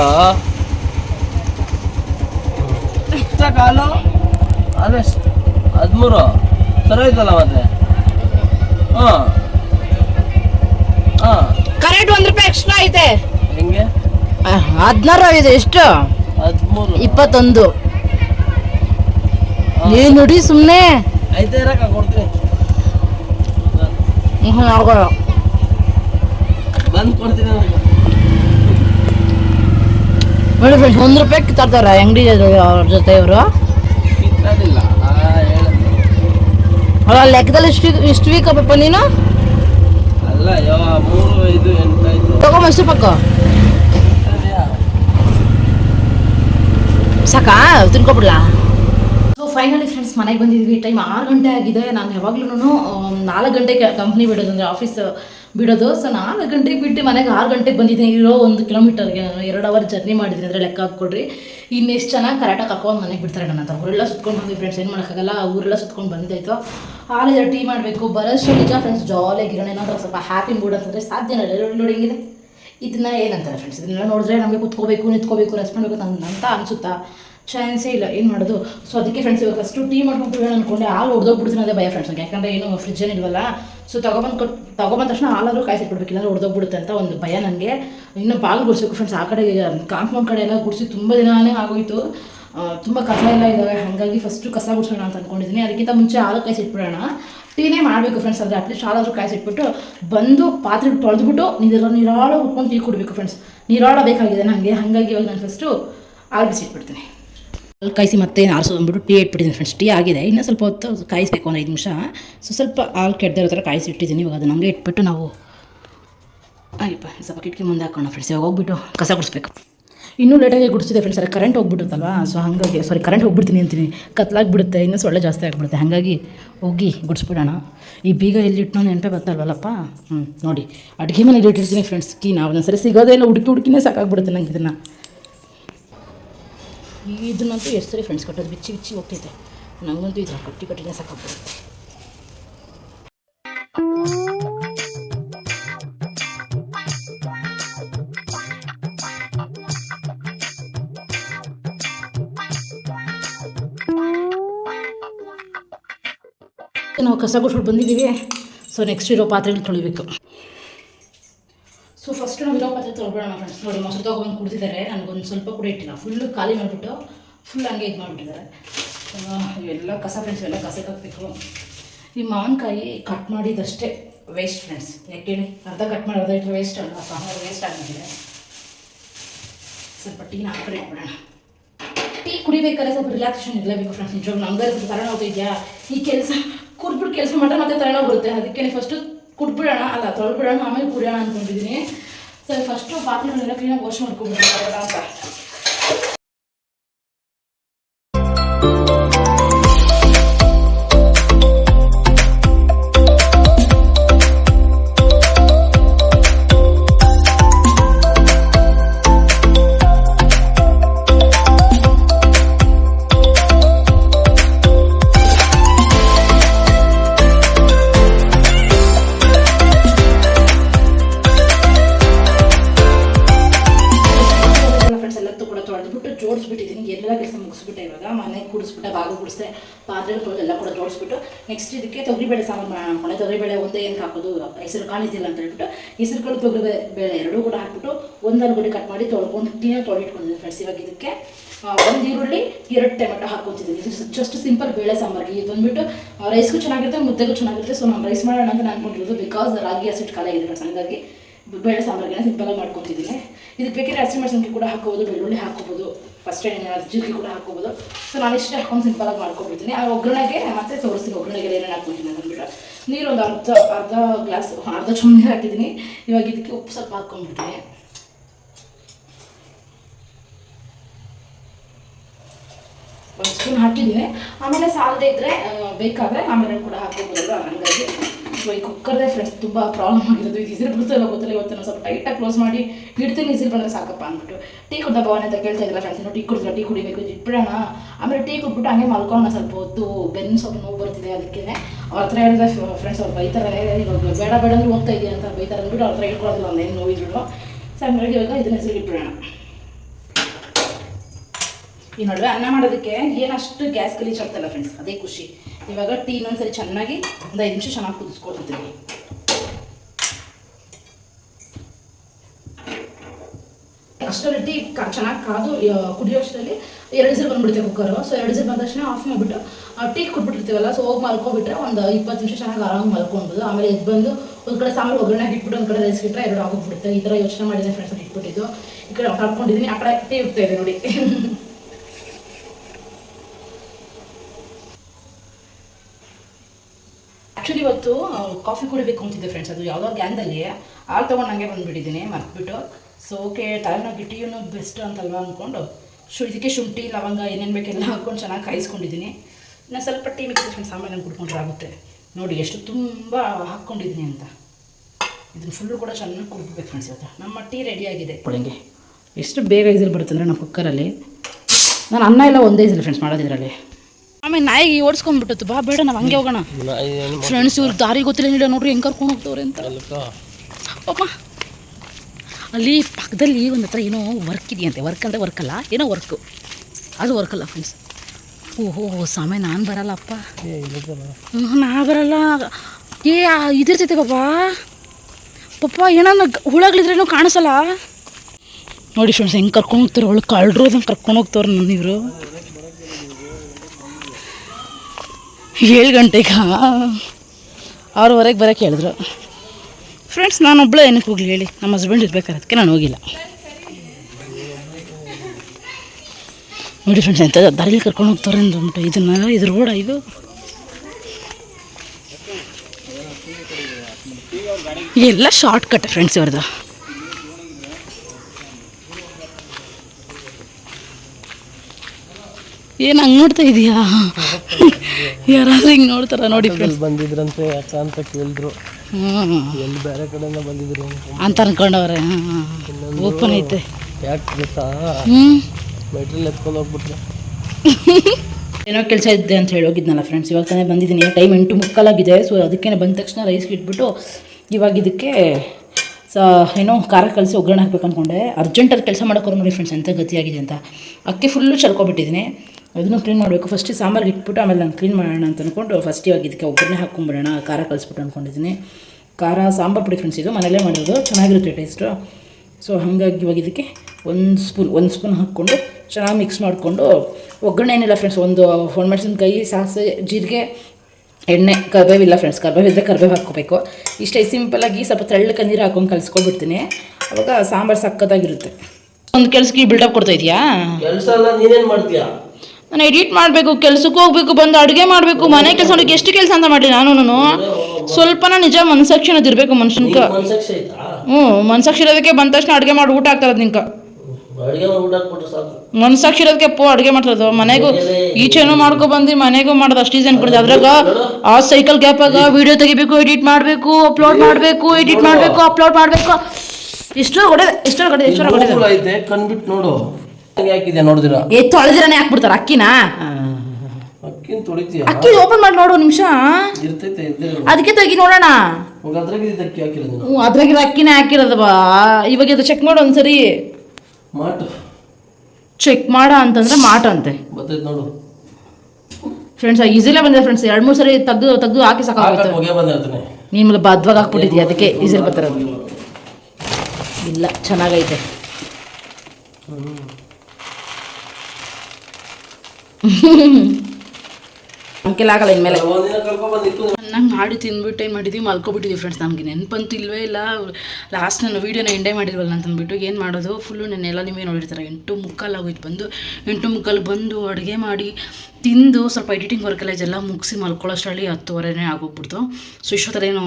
ಕಾಲು ಅದೆಷ್ಟು ಹದಿಮೂರು. ಸರೋಯ್ತಲ್ಲ ಮತ್ತೆ? ಹಾಂ. ಹಾಂ. ಕರೆಕ್ಟ್ ಒಂದು ರೂಪಾಯಿ ಎಕ್ಸ್ಟ್ರಾ ಐತೆ. ಹೆಂಗೆ? ಹದಿನಾರು ಇದೆ ಎಷ್ಟು? ಹದಿಮೂರು. ಇಪ್ಪತ್ತೊಂದು. ಏನು ನೋಡಿ ಸುಮ್ಮನೆ ಐತೆ ಇರಕ್ಕ ಕೊಡ್ತೀನಿ ಬಂದು ಕೊಡ್ತೀನಿ ನೋಡಿ ಫ್ರೆಂಡ್ಸ್ ಒಂದು ರೂಪಾಯಿ ತರ್ತಾರೆ ಅಂಗಡಿ ಅವ್ರ ಜೊತೆ ಇವರು. ಅಲ್ಲ ಲೆಕ್ಕದಲ್ಲಿ ಇಷ್ಟು ಇಷ್ಟು ವೀಕ್ ಅಪ್ಪ ನೀನು? ತಗೊಂಬ ಎಷ್ಟು ಪಕ್ಕ. ಸಾಕಾ? ತಿನ್ಕೊಬಿಡ್ಲಾ? ಸೊ ಫೈನಲಿ ಫ್ರೆಂಡ್ಸ್ ಮನೆಗೆ ಬಂದಿದ್ವಿ. ಟೈಮ್ ಆರು ಗಂಟೆ ಆಗಿದೆ. ನಾನು ಯಾವಾಗ್ಲೂ ನಾಲ್ಕು ಗಂಟೆಗೆ ಕಂಪ್ನಿ ಬಿಡೋದು ಅಂದರೆ ಆಫೀಸ್ ಬಿಡೋದು. ಸೊ ನಾಲ್ಕು ಗಂಟೆಗೆ ಬಿಟ್ಟು ಮನೆಗೆ ಆರು ಗಂಟೆಗೆ ಬಂದಿದ್ದೀನಿ. ಇರೋ ಒಂದು ಕಿಲೋಮೀಟರ್ಗೆ ನಾನು ಎರಡು ಅವರ್ ಜರ್ನಿ ಮಾಡಿದ್ದೀನಿ. ಅಂದರೆ ಲೆಕ್ಕ ಹಾಕ್ಕೊಡ್ರಿ. ಇನ್ನೆಷ್ಟು ಚೆನ್ನಾಗಿ ಕರೆಕ್ಟಾಗಿ ಹಾಕೊಂಡು ಮನೆಗೆ ಬಿಡ್ತಾರೆ ನನ್ನ ಹತ್ರ. ಊರೆಲ್ಲ ಸುತ್ಕೊಂಡು ಬಂದ್ವಿ ಫ್ರೆಂಡ್ಸ್ ಏನು ಮಾಡೋಕ್ಕಾಗಲ್ಲ? ಊರೆಲ್ಲ ಸುತ್ಕೊಂಡು ಬಂದಿದ್ದಾಯ್ತು ಹಾಲಿಗೆ ಟೀ ಮಾಡಬೇಕು. ಬರೋಷ್ಟು ನಿಜ ಫ್ರೆಂಡ್ಸ್ ಜಾಲಿಯಾಗಿರೋಣ ಏನಾದರೂ ಸ್ವಲ್ಪ ಹ್ಯಾಪಿ ಮೂಡ್ ಅಂತಂದರೆ ಸಾಧ್ಯ ನೋಡಿ ಹೆಂಗಿದೆ? ಇದನ್ನ ಏನಂತಾರೆ ಫ್ರೆಂಡ್ಸ್ ಇದನ್ನೆಲ್ಲ ನೋಡಿದ್ರೆ ನಮಗೆ ಕುತ್ಕೋಬೇಕು, ನಿಂತ್ಕೋಬೇಕು ರೆಸ್ಟ್ ಮಾಡಬೇಕು ಅಂತ ಅನಿಸುತ್ತಾ? ಚಾನ್ಸೇ ಇಲ್ಲ. ಏನು ಮಾಡೋದು? ಸೊ ಅದಕ್ಕೆ ಫ್ರೆಂಡ್ಸ್ ಇವಾಗ ಫಸ್ಟು ಟೀ ಮಾಡ್ಕೊಂಡು ಅನ್ಕೊಂಡೆ. ಹಾಲು ಹೊಡೆದೋಗ್ಬಿಡ್ತೀನಿ ಅದೇ ಭಯ ಫ್ರೆಂಡ್ಸ್ ಯಾಕಂದರೆ ಏನು ಫ್ರಿಜ್ ಏನಿಲ್ವಲ್ಲ? ಸೊ ತಗೊಬಂದು ಕೊಟ್ಟು ತಗೊಬಂದ ತಕ್ಷಣ ಹಾಲಾದರೂ ಇಲ್ಲಾಂದ್ರೆ ಹೊಡೆದೋಗ್ಬಿಡುತ್ತೆ ಅಂತ ಒಂದು ಭಯ ನನಗೆ ಇನ್ನೂ ಬಾಲ್ ಗುಡಿಸ್ಬೇಕು ಫ್ರೆಂಡ್ಸ್ ಆ ಕಡೆ, ಕಾಂಪೌಂಡ್ ಕಡೆ ಎಲ್ಲ ಗುಡಿಸಿ ತುಂಬ ದಿನಾನೇ ಆಗೋಯಿತು. ತುಂಬ ಕಸ ಎಲ್ಲ ಇದ್ದಾವೆ ಹಾಗಾಗಿ ಫಸ್ಟು ಕಸ ಗುಡಿಸೋಣ ಅಂತ ಅಂದ್ಕೊಂಡಿದ್ದೀನಿ ಅದಕ್ಕಿಂತ ಮುಂಚೆ ಹಾಲು ಕಾಯಿಸಿಟ್ಬಿಡೋಣ. ಟೀನೇ ಮಾಡಬೇಕು ಫ್ರೆಂಡ್ಸ್ ಅಂದರೆ ಅಟ್ಲೀಸ್ಟ್ ಹಾಲಾದರೂ ಕಾಯಿಸಿಟ್ಬಿಟ್ಟು ಬಂದು ಪಾತ್ರೆ ತೊಳೆದ್ಬಿಟ್ಟು ನೀರ ನೀರಾಳ ಉಟ್ಕೊಂಡು ಟೀ ಕುಡಬೇಕು ಫ್ರೆಂಡ್ಸ್ ನೀರಾಳ ಬೇಕಾಗಿದೆ ನನಗೆ ಹಾಗಾಗಿ ಇವಾಗ ನಾನು ಫಸ್ಟು ಹಾಲು ಬಿಸಿಟ್ಬಿಡ್ತೀನಿ ಹಾಲು ಕಾಯಿಸಿ ಮತ್ತೆ ಆರಿಸೋ ಅಂದ್ಬಿಟ್ಟು ಟೀ ಇಟ್ಬಿಟ್ಟಿದ್ದೀನಿ ಫ್ರೆಂಡ್ಸ್ ಟೀ ಆಗಿದೆ. ಇನ್ನೂ ಸ್ವಲ್ಪ ಹೊತ್ತು ಕಾಯಿಸ್ಬೇಕು ಒಂದು ಐದು ನಿಮಿಷ. ಸೊ ಸ್ವಲ್ಪ ಹಾಲು ಕೆಟ್ಟದಿರೋ ಥರ ಕಾಯಿಸಿ ಇಟ್ಟಿದ್ದೀನಿ. ಇವಾಗ ಅದು ನಮಗೆ ಇಟ್ಬಿಟ್ಟು ನಾವು ಆಯ್ತು ಸ್ವಲ್ಪ ಕಿಟಕಿ ಮುಂದೆ ಹಾಕೋಣ ಫ್ರೆಂಡ್ಸ್ ಇವಾಗ ಹೋಗ್ಬಿಟ್ಟು ಕಸ ಗುಡಿಸ್ಬೇಕು. ಇನ್ನೂ ಲೇಟಾಗಿ ಗುಡಿಸಿದೆ ಫ್ರೆಂಡ್ಸ್ ಸರಿ ಕರೆಂಟ್ ಹೋಗ್ಬಿಡುತ್ತಲ್ವಾ? ಸೊ ಹಾಗಾಗಿ ಸಾರಿ ಕರೆಂಟ್ ಹೋಗ್ಬಿಡ್ತೀನಿ ಅಂತೀನಿ. ಕತ್ಲಾಗ್ಬಿಡುತ್ತೆ. ಇನ್ನೂ ಸೊಳ್ಳೆ ಜಾಸ್ತಿ ಆಗಿಬಿಡುತ್ತೆ. ಹಾಗಾಗಿ ಹೋಗಿ ಗುಡಿಸ್ಬಿಡೋಣ. ಈ ಬೀಗ ಎಲ್ಲಿಟ್ಟು ನೆನಪೇ ಬರ್ತಲ್ವಲ್ಲಪ್ಪ ಹ್ಞೂ ನೋಡಿ. ಅಡುಗೆ ಮನೇಲಿ ಇಟ್ಟಿರ್ತೀನಿ ಫ್ರೆಂಡ್ಸ್ ಕೀ ನಾವು ಒಂದೊಂದ್ಸರಿ ಸಿಗೋದೇ ಇಲ್ಲ. ಹುಡುಕಿ ಹುಡುಕಿನೇ ಸಾಕಾಗ್ಬಿಡುತ್ತೆ ನಂಗೆ ಇದನ್ನು. ಇದನ್ನಂತೂ ಎಷ್ಟು ಸರಿ ಫ್ರೆಂಡ್ಸ್ ಕಟ್ಟೋದು ಬಿಚ್ಚಿ ಬಿಚ್ಚಿ ಹೋಗ್ತೈತೆ. ನನಗಂತೂ ಇದು ಕಟ್ಟಿ ಕಟ್ಟಿನೇ ಸಾಕಾಗ್ಬಿಡುತ್ತೆ. ನಾವು ಕಸ ಗುಡ್ಸ್ಬಿಟ್ಟು ಬಂದಿದ್ದೀವಿ. ಸೊ ನೆಕ್ಸ್ಟ್ ಇರೋ ಪಾತ್ರೆಗಳು ತೊಳಿಬೇಕು ಸೊ ಫಸ್ಟ್ ನಾವು ಇರೋ ಪಾತ್ರೆ ತೊಳ್ಬಿಡೋಣ ಫ್ರೆಂಡ್ಸ್ ನೋಡಿ ಮೊಸರು ತೊಗೊಬಂದು ಕುಡ್ತಿದ್ದಾರೆ ನನಗೊಂದು ಸ್ವಲ್ಪ ಕೂಡ ಇಟ್ಟಿಲ್ಲ. ಫುಲ್ಲು ಖಾಲಿ ಮಾಡಿಬಿಟ್ಟು ಫುಲ್ ಹಂಗೆ ಇದು ಮಾಡಿಬಿಟ್ಟಿದ್ದಾರೆ. ಇವೆಲ್ಲ ಕಸ ಫ್ರೆಂಡ್ಸ್ ಎಲ್ಲ ಕಸಕ್ಕೆ ಹಾಕಬೇಕು ಈ ಮಾವಿನಕಾಯಿ ಕಟ್ ಮಾಡಿದಷ್ಟೇ ವೇಸ್ಟ್ ಫ್ರೆಂಡ್ಸ್ ಯಾಕೆ ಹೇಳಿ? ಅರ್ಧ ಕಟ್ ಮಾಡಿ, ಅರ್ಧ ಇಟ್ಟರೆ ವೇಸ್ಟ್ ಅಲ್ವಾ? ವೇಸ್ಟ್ ಆಗಿಬಿಟ್ಟಿದೆ. ಸ್ವಲ್ಪ ಟೀನ ಹಾಕ್ಬಿಟ್ಟು ಇಟ್ಬಿಡೋಣ. ಟೀ ಕುಡಿಬೇಕಾದ್ರೆ ಸ್ವಲ್ಪ ರಿಲ್ಯಾಕ್ಸೇಷನ್ ಇರಲೇಬೇಕು ಫ್ರೆಂಡ್ಸ್ ನಿಜವಾಗ ನಮ್ಗೆ ತರಣ ಇದೆಯಾ? ಈ ಕೆಲಸ, ಕುಡ್ಬಿಟ್ಟು ಕೆಲಸ ಮಾಡಿದ್ರೆ ಮತ್ತೆ ತಲೆನೋವು ಬರುತ್ತೆ. ಅದಕ್ಕೆ ಫಸ್ಟು ಕುಡ್ಬಿಡೋಣ. ಅಲ್ಲ, ತೊಳ್ಬಿಡೋಣ. ಆಮೇಲೆ ಕುಡಿಯೋಣ ಅಂದ್ಕೊಂಡಿದ್ದೀನಿ ಸರಿ ಫಸ್ಟು ಪಾತ್ರೆಗಳನ್ನೆಲ್ಲ ಕ್ಲೀನಾಗಿ ವಾಶ್ ಮಾಡ್ಕೊಬಿಡೋಣ ಅಂತ ತೊಳ್ಕೊಂಡು ಕ್ಲೀನಾಗಿ ತೊಳಿಟ್ಕೊಂಡಿದ್ದೀನಿ ಫ್ರೆಂಡ್ಸ್ ಇವಾಗ ಇದಕ್ಕೆ ಒಂದು ಈರುಳ್ಳಿ, ಎರಡು ಟೊಮೆಟೊ ಹಾಕ್ಕೊತಿದ್ದೀನಿ. ಇದು ಜಸ್ಟ್ ಸಿಂಪಲ್ ಬೇಳೆ ಸಾಂಬಾರಿಗೆ. ಇದು ಬಂದ್ಬಿಟ್ಟು ರೈಸ್ಗೂ ಚೆನ್ನಾಗಿರುತ್ತೆ, ಮುದ್ದೆಗೂ ಚೆನ್ನಾಗಿರುತ್ತೆ. ಸೊ ನಾನು ರೈಸ್ ಮಾಡೋಣ ಅಂತ ನಾನು ಅನ್ಕೊಂಡಿರೋದು ಬಿಕಾಸ್ ರಾಗಿ ಹಸಿಟ್ಟು ಕಾಲ ಇದೆ ಫ್ರೆಂಡ್ಸ್ ಹಾಗಾಗಿ ಬೇಳೆ ಸಾಂಬಾರಿಗೆ ಸಿಂಪಲಾಗಿ ಮಾಡ್ಕೊತಿದ್ದೀನಿ. ಇದಕ್ಕೆ ಬೇಕಾದ್ರೆ ಹಸಿಮೆಣಸಿನ್ಕಾಯಿ ಕೂಡ ಹಾಕೋಬೋದು ಬೆಳ್ಳುಳ್ಳಿ ಹಾಕೋಬೋದು ಫಸ್ಟ್ ಏನೇನು ಜೀರಿಗೆ ಕೂಡ ಹಾಕೋಬೋದು ಸೊ ನಾನು ಇಷ್ಟೇ ಹಾಕೊಂಡು ಸಿಂಪಲಾಗಿ ಮಾಡ್ಕೊಬಿಡ್ತೀನಿ. ಆ, ಒಗ್ಗರಣೆಗೆ ಮತ್ತೆ ತೋರಿಸ್ತೀನಿ ಒಗ್ಗರಣೆಗೆ ಏನೇನು ಹಾಕ್ಕೊತೀನಿ ಅಂದ್ಬಿಟ್ಟು. ನೀರು ಒಂದು ಅರ್ಧ ಅರ್ಧ ಗ್ಲಾಸ್ ಅರ್ಧ ಚಮಚ ಹಾಕಿದ್ದೀನಿ. ಇವಾಗ ಇದಕ್ಕೆ ಉಪ್ಪು ಸ್ವಲ್ಪ ಹಾಕ್ಕೊಂಡ್ಬಿಡ್ತೀನಿ. ಒಂದು ಸ್ಪೂನ್ ಹಾಕಿದ್ದೀನಿ. ಆಮೇಲೆ ಸಾಲದೇ ಇದ್ದರೆ ಬೇಕಾದರೆ ಆಮೇಲೆ ಕೂಡ ಹಾಕೋಬೋದಲ್ವ ಹಂಗಾಗಿ ಸೊ ಈ ಕುಕ್ಕರ್ದೇ ಫ್ರೆಂಡ್ಸ್ ತುಂಬ ಪ್ರಾಬ್ಲಮ್ ಆಗಿರೋದು. ಇದು ಇಸಿರು ಬಿಡ್ತೋ ಇಲ್ಲ ಗೊತ್ತಿಲ್ಲ. ಇವತ್ತು ಸ್ವಲ್ಪ ಟೈಟಾಗಿ ಕ್ಲೋಸ್ ಮಾಡಿ ಇಡ್ತೀನಿ. ಇಸಿರು ಬಂದರೆ ಸಾಕಪ್ಪ ಅಂದ್ಬಿಟ್ಟು. ಟೀ ಕುಡ್ದ ಭಾವನೆ ಅಂತ ಕೇಳ್ತಾ ಇದ್ದಿಲ್ಲ ಫ್ರೆಂಡ್ಸ್ ಟೀ ಕುಡಿದ್ರೆ ಟೀ ಕುಡಿಬೇಕು ಇಟ್ಬಿಡೋಣ. ಆಮೇಲೆ ಟೀ ಕುಡ್ಬಿಟ್ಟು ಹಂಗೆ ಮಲ್ಕೊಳ್ಳೋಣ ಸ್ವಲ್ಪ ಹೊತ್ತು. ಬೆನ್ನು ಸ್ವಲ್ಪ ನೋವು ಬರ್ತಿದೆ ಅದಕ್ಕೆ. ಅವ್ರ ಹತ್ರ ಹೇಳಿದ್ರೆ ಫ್ರೆಂಡ್ಸ್ ಅವ್ರು ಬೈತಾರೆ. ಇವಾಗ ಬೇಡ ಬೇಡ ಅಂದ್ರೆ ಹೋಗ್ತಾ ಇದೆಯಾ ಅಂತ ಬೈತಾರೆ ಅಂದ್ಬಿಟ್ಟು ಅವ್ರ ಹತ್ರ ಹೇಳ್ಕೊಳೋದಿಲ್ಲ. ಒಂದು ಏನು ನೋವಿದ್ರು ಸೊ ಹಂಗಾಗಿ ಇವಾಗ ಇದನ್ನ ಹೆಸರು ಇಟ್ಬಿಡೋಣ. ಈ ನಡುವೆ ಅನ್ನ ಮಾಡೋದಕ್ಕೆ ಏನಷ್ಟು ಗ್ಯಾಸ್ ಗಲೀಜ್ ಆಗ್ತಲ್ಲ ಫ್ರೆಂಡ್ಸ್ ಅದೇ ಖುಷಿ. ಇವಾಗ ಟೀ ಇನ್ನೊಂದ್ಸರಿ ಚೆನ್ನಾಗಿ ಒಂದು ಐದು ನಿಮಿಷ ಚೆನ್ನಾಗಿ ಕುದಿಸ್ಕೊಳ್ತೀನಿ ಅಷ್ಟರಲ್ಲಿ ಟೀ ಚೆನ್ನಾಗಿ ಕಾದು ಕುಡಿಯೋ ಅಷ್ಟರಲ್ಲಿ ಎರಡು ಸರಿ ಬಂದ್ಬಿಡುತ್ತೆ ಕುಕ್ಕರು ಸೊ ಎರಡು ಸರಿ ಬಂದ ತಕ್ಷಣ ಆಫ್ ಮಾಡಿಬಿಟ್ಟು ಟೀ ಕುಟ್ಬಿಟ್ಟಿರ್ತೀವಲ್ಲ ಸೊ ಹೋಗಿ ಮಲ್ಕೊಬಿಟ್ರೆ ಒಂದು ಇಪ್ಪತ್ತು ನಿಮಿಷ ಚೆನ್ನಾಗಿ ಆರಾಮಾಗಿ ಮಲ್ಕೊಬೋದು ಆಮೇಲೆ ಎದ್ದು ಬಂದು ಒಂದು ಕಡೆ ಸಾಂಬಾರು ಒಗ್ಗರಣೆ ಇಟ್ಬಿಟ್ಟು ಒಂದು ಕಡೆ ರೈಸ್ಬಿಟ್ರೆ ಎರಡು ಆಗೋಗ್ಬಿಡುತ್ತೆ. ಈ ಥರ ಯೋಚನೆ ಮಾಡಿದೆ ಫ್ರೆಂಡ್ಸ್ ಇಟ್ಬಿಟ್ಟಿದ್ದು. ಈ ಕಡೆ ಹಾಕೊಂಡಿದ್ದೀನಿ ಆ ಕಡೆ ಟೀ ಇರ್ತಾ ಇದೆ ನೋಡಿ. ಆ್ಯಕ್ಚುಲಿ ಇವತ್ತು ಕಾಫಿ ಕುಡಿಬೇಕು ಅಂತಿದ್ದೆ ಫ್ರೆಂಡ್ಸ್ ಅದು ಯಾವುದೋ ಗ್ಯಾನ್ದಲ್ಲಿ ಹಾಲು ತೊಗೊಂಡು ಹಂಗೆ ಬಂದುಬಿಟ್ಟಿದ್ದೀನಿ ಮರ್ತ್ಬಿಟ್ಟು. ಸೊ ಓಕೆ ತಲೆನೋಗಿ ಗಿಟ್ಟಿಯೂ ಬೆಸ್ಟ್ ಅಂತಲ್ವಾ ಅಂದ್ಕೊಂಡು ಶು ಇದಕ್ಕೆ ಶುಂಠಿ ಲವಂಗ ಏನೇನು ಬೇಕೆಲ್ಲ ಹಾಕ್ಕೊಂಡು ಚೆನ್ನಾಗಿ ಕಾಯಿಸ್ಕೊಂಡಿದ್ದೀನಿ. ನಾನು ಸ್ವಲ್ಪ ಟೀ ಮಿಕ್ಸ್ ಫ್ರೆಂಡ್ಸ್ ಸಾಮಾನ್ಯ ಕುಡ್ಕೊಂಡ್ರೆ ಆಗುತ್ತೆ. ನೋಡಿ ಎಷ್ಟು ತುಂಬ ಹಾಕ್ಕೊಂಡಿದ್ದೀನಿ ಅಂತ. ಇದನ್ನು ಫುಲ್ಲು ಕೂಡ ಚೆನ್ನಾಗಿ ಕುಡ್ಬೇಕು ಫ್ರೆಂಡ್ಸ್ ಇವತ್ತು. ನಮ್ಮ ಟೀ ರೆಡಿಯಾಗಿದೆ ಕೊಡಂಗೆ. ಎಷ್ಟು ಬೇಗ ಇದ್ರಲ್ಲಿ ಬರುತ್ತೆ ಅಂದರೆ ನಮ್ಮ ಕುಕ್ಕರಲ್ಲಿ ನಾನು ಅನ್ನ ಎಲ್ಲ ಒಂದೇ ಇಸಲ್ ಫ್ರೆಂಡ್ಸ್ ಮಾಡೋದಿದ್ರಲ್ಲಿ. ಆಮೇಲೆ ನಾಯಿಗೆ ಓಡಿಸ್ಕೊಂಡ್ಬಿಟ್ಟು ಬಾ ಬೇಡ ನಾವು ಹಂಗೆ ಹೋಗೋಣ. ಫ್ರೆಂಡ್ಸ್ ಇವ್ರಿಗೆ ದಾರಿ ಗೊತ್ತಿಲ್ಲ ಇಲ್ಲ ನೋಡ್ರಿ ಹೆಂಗೆ ಕರ್ಕೊಂಡು ಹೋಗ್ತವ್ರೆ ಅಂತ. ಅಪ್ಪ ಪಾಪ ಅಲ್ಲಿ ಪಕ್ಕದಲ್ಲಿ ಒಂದು ಹತ್ರ ಏನೋ ವರ್ಕ್ ಇದೆಯಂತೆ. ವರ್ಕ್ ಅಂದರೆ ವರ್ಕ್ ಅಲ್ಲ ಏನೋ ವರ್ಕು ಅದು ವರ್ಕ್ ಅಲ್ಲ ಫ್ರೆಂಡ್ಸ್ ಓಹೋ ಸಮಯ ನಾನು ಬರಲ್ಲಪ್ಪ ಹ್ಞೂ ನಾ ಬರಲ್ಲ. ಏ ಇದಿರ್ತೈತೆ ಪಾಪ. ಪಾಪ ಏನೋ ಹುಳಗಳಿದ್ರೇನು ಕಾಣಿಸಲ್ಲ. ನೋಡಿ ಫ್ರೆಂಡ್ಸ್ ಹೆಂಗೆ ಕರ್ಕೊಂಡು ಹೋಗ್ತಾರೆ ಒಳಗೆ ಕಳ್ಳರು ಅದಂಗೆ ಕರ್ಕೊಂಡು ಹೋಗ್ತವ್ರೆ ನನ್ನ ಇವರು. ಏಳು ಗಂಟೆಗೆ? ಆರೂವರೆಗೆ ಬರೋಕ್ಕೆ ಹೇಳಿದ್ರು. ಫ್ರೆಂಡ್ಸ್ ನಾನೊಬ್ಬಳೇ ಏನಕ್ಕೆ ಹೋಗಲಿ ಹೇಳಿ. ನಮ್ಮ ಹಸ್ಬೆಂಡ್ ಇರ್ಬೇಕಾರೆ, ಅದಕ್ಕೆ ನಾನು ಹೋಗಿಲ್ಲ. ನೋಡಿ ಫ್ರೆಂಡ್ಸ್ ಎಂತ ದಾರಿಲಿ ಕರ್ಕೊಂಡು ಹೋಗ್ತಾರೆ ಅಂದ್ಬಿಟ್ಟು ಇದನ್ನ ಇದು ರೋಡ ಇದು? ಎಲ್ಲ ಶಾರ್ಟ್ ಕಟ್ ಫ್ರೆಂಡ್ಸ್ ಇವ್ರದ್ದು. ಏನು ಹಂಗೆ ನೋಡ್ತಾ ಇದೀಯಾ? ಯಾರಾದ್ರೂ ಹಿಂಗೆ ನೋಡ್ತಾರ ನೋಡಿ ಫ್ರೆಂಡ್ಸ್ ಬಂದಿದ್ರಂತೆ ಯಾಕ ಅಂತ ಕೇಳಿದ್ರು. ಎಲ್ಲಿ ಬೇರೆ ಕಡೆಯಿಂದ ಬಂದಿದ್ರು ಅಂತ. ಅನ್ಕೊಂಡವ್ರೆ ಓಪನ್ ಐತೆ. ಯಾಕೆ ಗೊತ್ತಾ? ಹ್ಞೂ ಮೆಟ್ರಿಲ್ ಎತ್ಕೊಂಡು ಹೋಗ್ಬಿಟ್ರೆ. ಏನೋ ಕೆಲಸ ಇದ್ದೆ ಅಂತ ಹೇಳಿ ಹೋಗಿದ್ನಲ್ಲ ಫ್ರೆಂಡ್ಸ್ ಇವಾಗ ತಾನೇ ಬಂದಿದ್ದೀನಿ. ಟೈಮ್ ಎಂಟು ಮುಕ್ಕಾಲಾಗಿದೆ ಸೊ ಅದಕ್ಕೇನೆ ಬಂದ ತಕ್ಷಣ ರೈಸ್ಗೆ ಇಟ್ಬಿಟ್ಟು ಇವಾಗ ಇದಕ್ಕೆ ಸ ಏನೋ ಖಾರ ಕಲಸಿ ಒಗ್ಗರಣೆ ಹಾಕ್ಬೇಕು ಅಂದ್ಕೊಂಡೆ ಅರ್ಜೆಂಟಲ್ಲಿ ಕೆಲಸ ಮಾಡೋಕ್ಕೋರು ನೋಡಿ ಫ್ರೆಂಡ್ಸ್ ಎಂಥ ಗತಿಯಾಗಿದೆ ಅಂತ. ಅಕ್ಕಿ ಫುಲ್ಲು ಚಲ್ಕೊಬಿಟ್ಟಿದ್ದೀನಿ ಅದನ್ನು ಕ್ಲೀನ್ ಮಾಡಬೇಕು. ಫಸ್ಟ್ ಸಾಂಬಾರಿಗೆ ಇಟ್ಬಿಟ್ಟು ಆಮೇಲೆ ನಾನು ಕ್ಲೀನ್ ಮಾಡೋಣ ಅಂತ ಅಂದ್ಕೊಂಡು ಫಸ್ಟ್ ಇವಾಗ ಇದಕ್ಕೆ ಒಗ್ಗರಣೆ ಹಾಕ್ಕೊಂಬಿಡೋಣ ಖಾರ ಕಲಿಸ್ಬಿಟ್ಟು ಅಂದ್ಕೊಂಡಿದ್ದೀನಿ ಖಾರ, ಸಾಂಬಾರು ಪುಡಿ ಫ್ರೆಂಡ್ಸ್ ಇದು ಮನೇಲೇ ಮಾಡೋದು ಚೆನ್ನಾಗಿರುತ್ತೆ ಟೇಸ್ಟು ಸೊ ಹಾಗಾಗಿ ಇವಾಗ ಇದಕ್ಕೆ ಒಂದು ಸ್ಪೂನ್ ಒಂದು ಸ್ಪೂನ್ ಹಾಕ್ಕೊಂಡು ಚೆನ್ನಾಗಿ ಮಿಕ್ಸ್ ಮಾಡಿಕೊಂಡು ಒಗ್ಗರಣೆ ಏನಿಲ್ಲ ಫ್ರೆಂಡ್ಸ್ ಒಂದು ಒಣಮೆಣಸಿನ್ಕಾಯಿ, ಸಾಸಿವೆ, ಜೀರಿಗೆ, ಎಣ್ಣೆ ಕರ್ಬೇವಿಲ್ಲ ಫ್ರೆಂಡ್ಸ್ ಕರ್ಬೇವು ಇದ್ದರೆ ಕರ್ಬೇವು ಹಾಕ್ಕೋಬೇಕು. ಇಷ್ಟೇ ಸಿಂಪಲಾಗಿ ಸ್ವಲ್ಪ ತೆಳ್ಳಕ್ಕೆ ನೀರು ಹಾಕೊಂಡು ಕಲಿಸ್ಕೊಬಿಡ್ತೀನಿ. ಅವಾಗ ಸಾಂಬಾರು ಸಕ್ಕತ್ತಾಗಿರುತ್ತೆ. ಒಂದು ಕೆಲಸಕ್ಕೆ ಬಿಲ್ಡಪ್ ಕೊಡ್ತಾ ಇದೆಯಾ? ಕೆಲಸ ನೀನೇನು ಮಾಡ್ತೀಯಾ? ನಾನು ಎಡಿಟ್ ಮಾಡಬೇಕು ಕೆಲ್ಸಕ್ಕೆ ಹೋಗ್ಬೇಕು ಬಂದು ಅಡುಗೆ ಮಾಡಬೇಕು ಮನೆ ಕೆಲಸ ಮಾಡೋಕೆ ಎಷ್ಟು ಕೆಲಸ ಅಂತ ಮಾಡಲಿ ನಾನು ಸ್ವಲ್ಪನ ನಿಜ ಮನಸಾಕ್ಷಿನದು ಇರಬೇಕು ಮನುಷ್ಯನ್ಕ ಹ್ಞೂ ಮನಸಾಕ್ಷಿ ಇರೋದಕ್ಕೆ ಬಂದ ತಕ್ಷಣ ಅಡುಗೆ ಮಾಡಿ ಊಟ ಆಗ್ತಾರದು ನಿಂಕ ಮನಸಾಕ್ಷಿ ಇರೋದಕ್ಕೆ ಪೋ ಅಡುಗೆ ಮಾಡ್ತಿರೋದು. ಮನೆಗೂ ಈಚೆನೂ ಮಾಡ್ಕೊ ಬಂದು ಮನೆಗೂ ಮಾಡೋದು ಅಷ್ಟು ಈಸಿ ಅನ್ಕೊಡ್ತೀವಿ ಅದ್ರಾಗ ಆ ಸೈಕಲ್ ಗ್ಯಾಪ್ ಆಗ ವಿಡಿಯೋ ತೆಗಿಬೇಕು ಎಡಿಟ್ ಮಾಡಬೇಕು ಅಪ್ಲೋಡ್ ಮಾಡಬೇಕು ಎಡಿಟ್ ಮಾಡಬೇಕು ಅಪ್ಲೋಡ್ ಮಾಡಬೇಕು. ಇಷ್ಟೋ ಹೊಡೆ ಇಷ್ಟೋ ಹೊಡೆ ಇಷ್ಟೋ ಹೊಡೆ ಮೂಗುಳ ಐತೆ ಕಣ್ಬಿಟ್ಟು ನೋಡು. ಹಂಗೆ ಹಾಕಿದ್ಯಾ ನೋಡಿದಿರ? ಏ ತೊಳೆದಿರನೇ ಹಾಕ್ಬಿಡ್ತಾರೆ ಅಕ್ಕಿನ. ಅಕ್ಕಿನ ತೊಳಿತೀಯ? ಅಕ್ಕಿ ಓಪನ್ ಮಾಡಿ ನೋಡು ನಿಮಿಷ. ಇರ್ತೈತೆ ಅದಕ್ಕೆ ತೆಗಿ ನೋಡೋಣ. ಅಕ್ಕಿ ನೀನು. ಹ್ಞೂ ಅದ್ರಾಗಿರೋ ಅಕ್ಕಿನೇ ಹಾಕಿರೋದವಾ ಇವಾಗ ಇದು ಚೆಕ್ ಮಾಡು ಒಂದ್ಸರಿ. ಮಾಟು ಚೆಕ್ ಮಾಡ ಅಂತಂದ್ರೆ ಮಾಟಂತೆ. ಬರ್ತೈತೆ ನೋಡು. ಫ್ರೆಂಡ್ಸ್ ಈಸಿಲೇ ಬಂದಿದೆ ಫ್ರೆಂಡ್ಸ್ ಎರಡು ಮೂರು ಸರಿ ತೆಗ್ದು ತೆಗ್ದು ಹಾಕಿ ಸಾಕಾಗುತ್ತೆ ಬದ್ವಾಗ ಬದ್ವಾಗಿ ಹಾಕ್ಬಿಟ್ಟಿದ್ಯಾ? ಅದಕ್ಕೆ ಈಸಿಲಿ ಬರ್ತಾರ ಇಲ್ಲ ಚೆನ್ನಾಗೈತೆ. ಅಂಕೆಲ್ಲ ಆಗಲ್ಲ ಇನ್ಮೇಲೆ ಮಾಡಿ ತಿಂದ್ಬಿಟ್ಟು ಏನು ಮಾಡಿದ್ವಿ, ಮಲ್ಕೊಬಿಟ್ಟಿದ್ವಿ ಫ್ರೆಂಡ್ಸ್ ನಮಗೆ ನೆನಪಂತೂ ಇಲ್ವೇ ಇಲ್ಲ. ಲಾಸ್ಟ್ ನಾನು ವೀಡಿಯೋನ ಎಂಡೇ ಮಾಡಿಲ್ವಲ್ಲ ಅಂತಂದ್ಬಿಟ್ಟು ಏನು ಮಾಡೋದು? ಫುಲ್ಲು ನೆನ್ನೆಲ್ಲ ನಿಮಗೆ ನೋಡಿರ್ತಾರೆ. ಎಂಟು ಮುಕ್ಕಾಲು ಆಗೋಯ್ತು ಬಂದು. ಎಂಟು ಮುಕ್ಕಾಲು ಬಂದು ಅಡುಗೆ ಮಾಡಿ, ತಿಂದು ಸ್ವಲ್ಪ ಎಡಿಟಿಂಗ್ ವರ್ಕೆಲ್ಲ ಇದೆಲ್ಲ ಮುಗಿಸಿ ಮಲ್ಕೊಳ್ಳೋಷ್ಟರಲ್ಲಿ ಹತ್ತುವರೆನೇ ಆಗೋಗ್ಬಿಡ್ತು. ಸೊ ಇಷ್ಟೊತ್ತರೇನು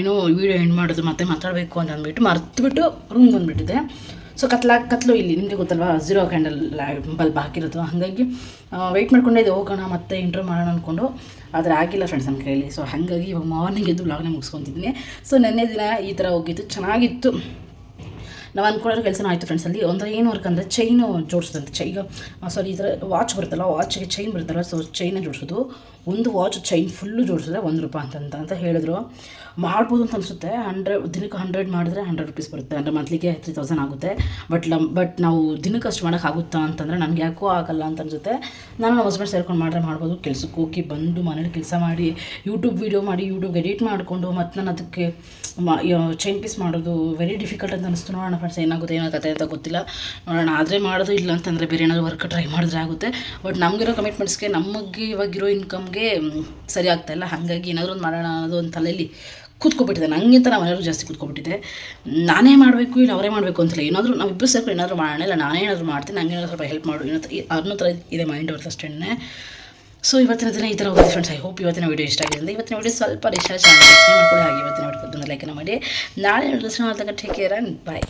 ಏನೋ ವೀಡಿಯೋ ಎಂಡ್ ಮಾಡೋದು, ಮತ್ತೆ ಮಾತಾಡಬೇಕು ಅಂತ ಅಂದ್ಬಿಟ್ಟು ಮರ್ತುಬಿಟ್ಟು ರೂಮ್ ಬಂದುಬಿಟ್ಟಿದೆ ಸೊ ಕತ್ಲ, ಕತ್ಲು ಇಲ್ಲಿ, ನಿಮಗೆ ಗೊತ್ತಲ್ವಾ? ಝೀರೋ ಕ್ಯಾಂಡಲ್ ಬಲ್ಬ್ ಹಾಕಿರೋದು. ಹಾಗಾಗಿ ವೆಯ್ಟ್ ಮಾಡ್ಕೊಂಡೆ ಇದು ಹೋಗೋಣ, ಮತ್ತೆ ಇಂಟ್ರೂ ಮಾಡೋಣ ಅಂದ್ಕೊಂಡು ಆದರೆ ಆಗಿಲ್ಲ ಫ್ರೆಂಡ್ಸ್ ನನ್ನ ಕೈಯಲ್ಲಿ. ಸೊ ಹಾಗಾಗಿ ಇವಾಗ ಮಾರ್ನಿಂಗ್ ಎದ್ದು ಬ್ಲಾಗ್ನ ಮುಗಿಸ್ಕೊತಿದ್ದೀನಿ. ಸೊ ನೆನ್ನೆ ದಿನ ಈ ಥರ ಹೋಗಿದ್ದು, ಚೆನ್ನಾಗಿತ್ತು. ನಾವು ಅಂದ್ಕೊಳ್ಳೋ ಕೆಲಸನ ಆಯಿತು ಫ್ರೆಂಡ್ಸ್ ಅಲ್ಲಿ. ಒಂದು ಏನು ವರ್ಕ್ ಅಂದರೆ ಚೈನು ಜೋಡಿಸೋದಂತೆ. ಚೈ ಸಾರಿ ಈ ಥರ ವಾಚ್ ಬರುತ್ತಲ್ಲ ವಾಚ್ಗೆ ಚೈನ್ ಬರುತ್ತಲ್ಲ ಸೊ ಚೈನ ಜೋಡಿಸೋದು. ಒಂದು ವಾಚ್ ಚೈನ್ ಫುಲ್ಲು ಜೋಡಿಸಿದ್ರೆ ಒಂದು ರೂಪಾಯಿ ಅಂತಂತ ಅಂತ ಹೇಳಿದ್ರು. ಮಾಡ್ಬೋದು ಅಂತ ಅನಿಸುತ್ತೆ. ಹಂಡ್ರೆಡ್ ದಿನಕ್ಕೆ ಹಂಡ್ರೆಡ್ ಮಾಡಿದ್ರೆ ಹಂಡ್ರೆಡ್ ರುಪೀಸ್ ಬರುತ್ತೆ. ಅಂದರೆ ಮಂತ್ಲಿಗೆ ತ್ರೀ ತೌಸಂಡ್ ಆಗುತ್ತೆ. ಬಟ್ ಲಮ್ ಬಟ್ ನಾವು ದಿನಕ್ಕೆ ಅಷ್ಟು ಮಾಡೋಕ್ಕಾಗುತ್ತಾ ಅಂತಂದರೆ ನನಗೆ ಯಾಕೋ ಆಗಲ್ಲ ಅಂತ ಅನಿಸುತ್ತೆ. ನಾನು ನಮ್ಮ ಹಸ್ಬೆಂಡ್ ಸೇರ್ಕೊಂಡು ಮಾಡಿದ್ರೆ ಮಾಡ್ಬೋದು. ಕೆಲಸಕ್ಕೆ ಹೋಗಿ ಬಂದು ಮನೇಲಿ ಕೆಲಸ ಮಾಡಿ ಯೂಟ್ಯೂಬ್ ವೀಡಿಯೋ ಮಾಡಿ ಯೂಟ್ಯೂಬ್ ಎಡಿಟ್ ಮಾಡಿಕೊಂಡು ಮತ್ತು ನಾನು ಅದಕ್ಕೆ ಚೈನ್ ಪೀಸ್ ಮಾಡೋದು ವೆರಿ ಡಿಫಿಕಲ್ಟ್ ಅಂತ ಅನಿಸ್ತು ನೋಡೋಣ. ಫ್ರೆಂಡ್ಸ್ ಏನಾಗುತ್ತೆ ಕತೆ ಅಂತ ಗೊತ್ತಿಲ್ಲ. ನೋಡೋಣ, ಆದರೆ ಮಾಡೋದು ಇಲ್ಲ ಅಂತಂದರೆ ಬೇರೆ ಏನಾದರೂ ವರ್ಕ್ ಟ್ರೈ ಮಾಡಿದ್ರೆ ಆಗುತ್ತೆ. ಬಟ್ ನಮಗಿರೋ ಕಮಿಟ್ಮೆಂಟ್ಸ್ಗೆ ನಮಗೆ ಇವಾಗಿರೋ ಇನ್ಕಮ್ಗೆ ಸರಿ ಇಲ್ಲ. ಹಾಗಾಗಿ ಏನಾದರೂ ಒಂದು ಮಾಡೋಣ ಅನ್ನೋದು ಒಂದು ತಲೆಯಲ್ಲಿ ಕೂತ್ಕೊಬಿಟ್ಟಿದೆ. ನನಗಿಂತ ನಾವು ಎಲ್ಲರೂ ಜಾಸ್ತಿ ಕೂತ್ಕೊಬಿಟ್ಟಿದೆ. ನಾನೇ ಮಾಡಬೇಕು ಇಲ್ಲ ಅವರೇ ಮಾಡಬೇಕು ಅಂತಲ್ಲ. ಏನಾದರೂ ನಾವು ಇಬ್ಬರು ಸೇರ್ಕೊಂಡು ಏನಾದರೂ ಮಾಡೋಣ ಇಲ್ಲ, ನಾನೇ ಏನಾದರೂ ಮಾಡ್ತೀನಿ, ನಂಗೆ ಏನಾದರೂ ಸ್ವಲ್ಪ ಹೆಲ್ಪ್ ಮಾಡು ಏನೋ ಅನ್ನೋ ಥರ ಇದೆ ಮೈಂಡ್ ಅವ್ರದ್ದು ಅಷ್ಟೇ ಸೊ ಇವತ್ತಿನ ದಿನ ಈ ಥರ ಹೋಗಿದೆ ಫ್ರೆಂಡ್ಸ್ ಐ ಹೋಪ್ ಇವತ್ತಿನ ವೀಡಿಯೋ ಇಷ್ಟ ಆಗಿದೆ. ಇವತ್ತಿನ ವೀಡಿಯೋ ಸ್ವಲ್ಪ ಚಾನಲ್ ಮಾಡ್ಕೊಳ್ಳಿ. ಹಾಗೆ ಇವತ್ತಿನ ವೀಡಿಯೋ ಮಾಡಿ. ನಾಳೆ ನೋಡಿದ್ರೆ ಟೇಕ್ ಕೇರ್ ಆ್ಯಂಡ್ ಬಾಯ್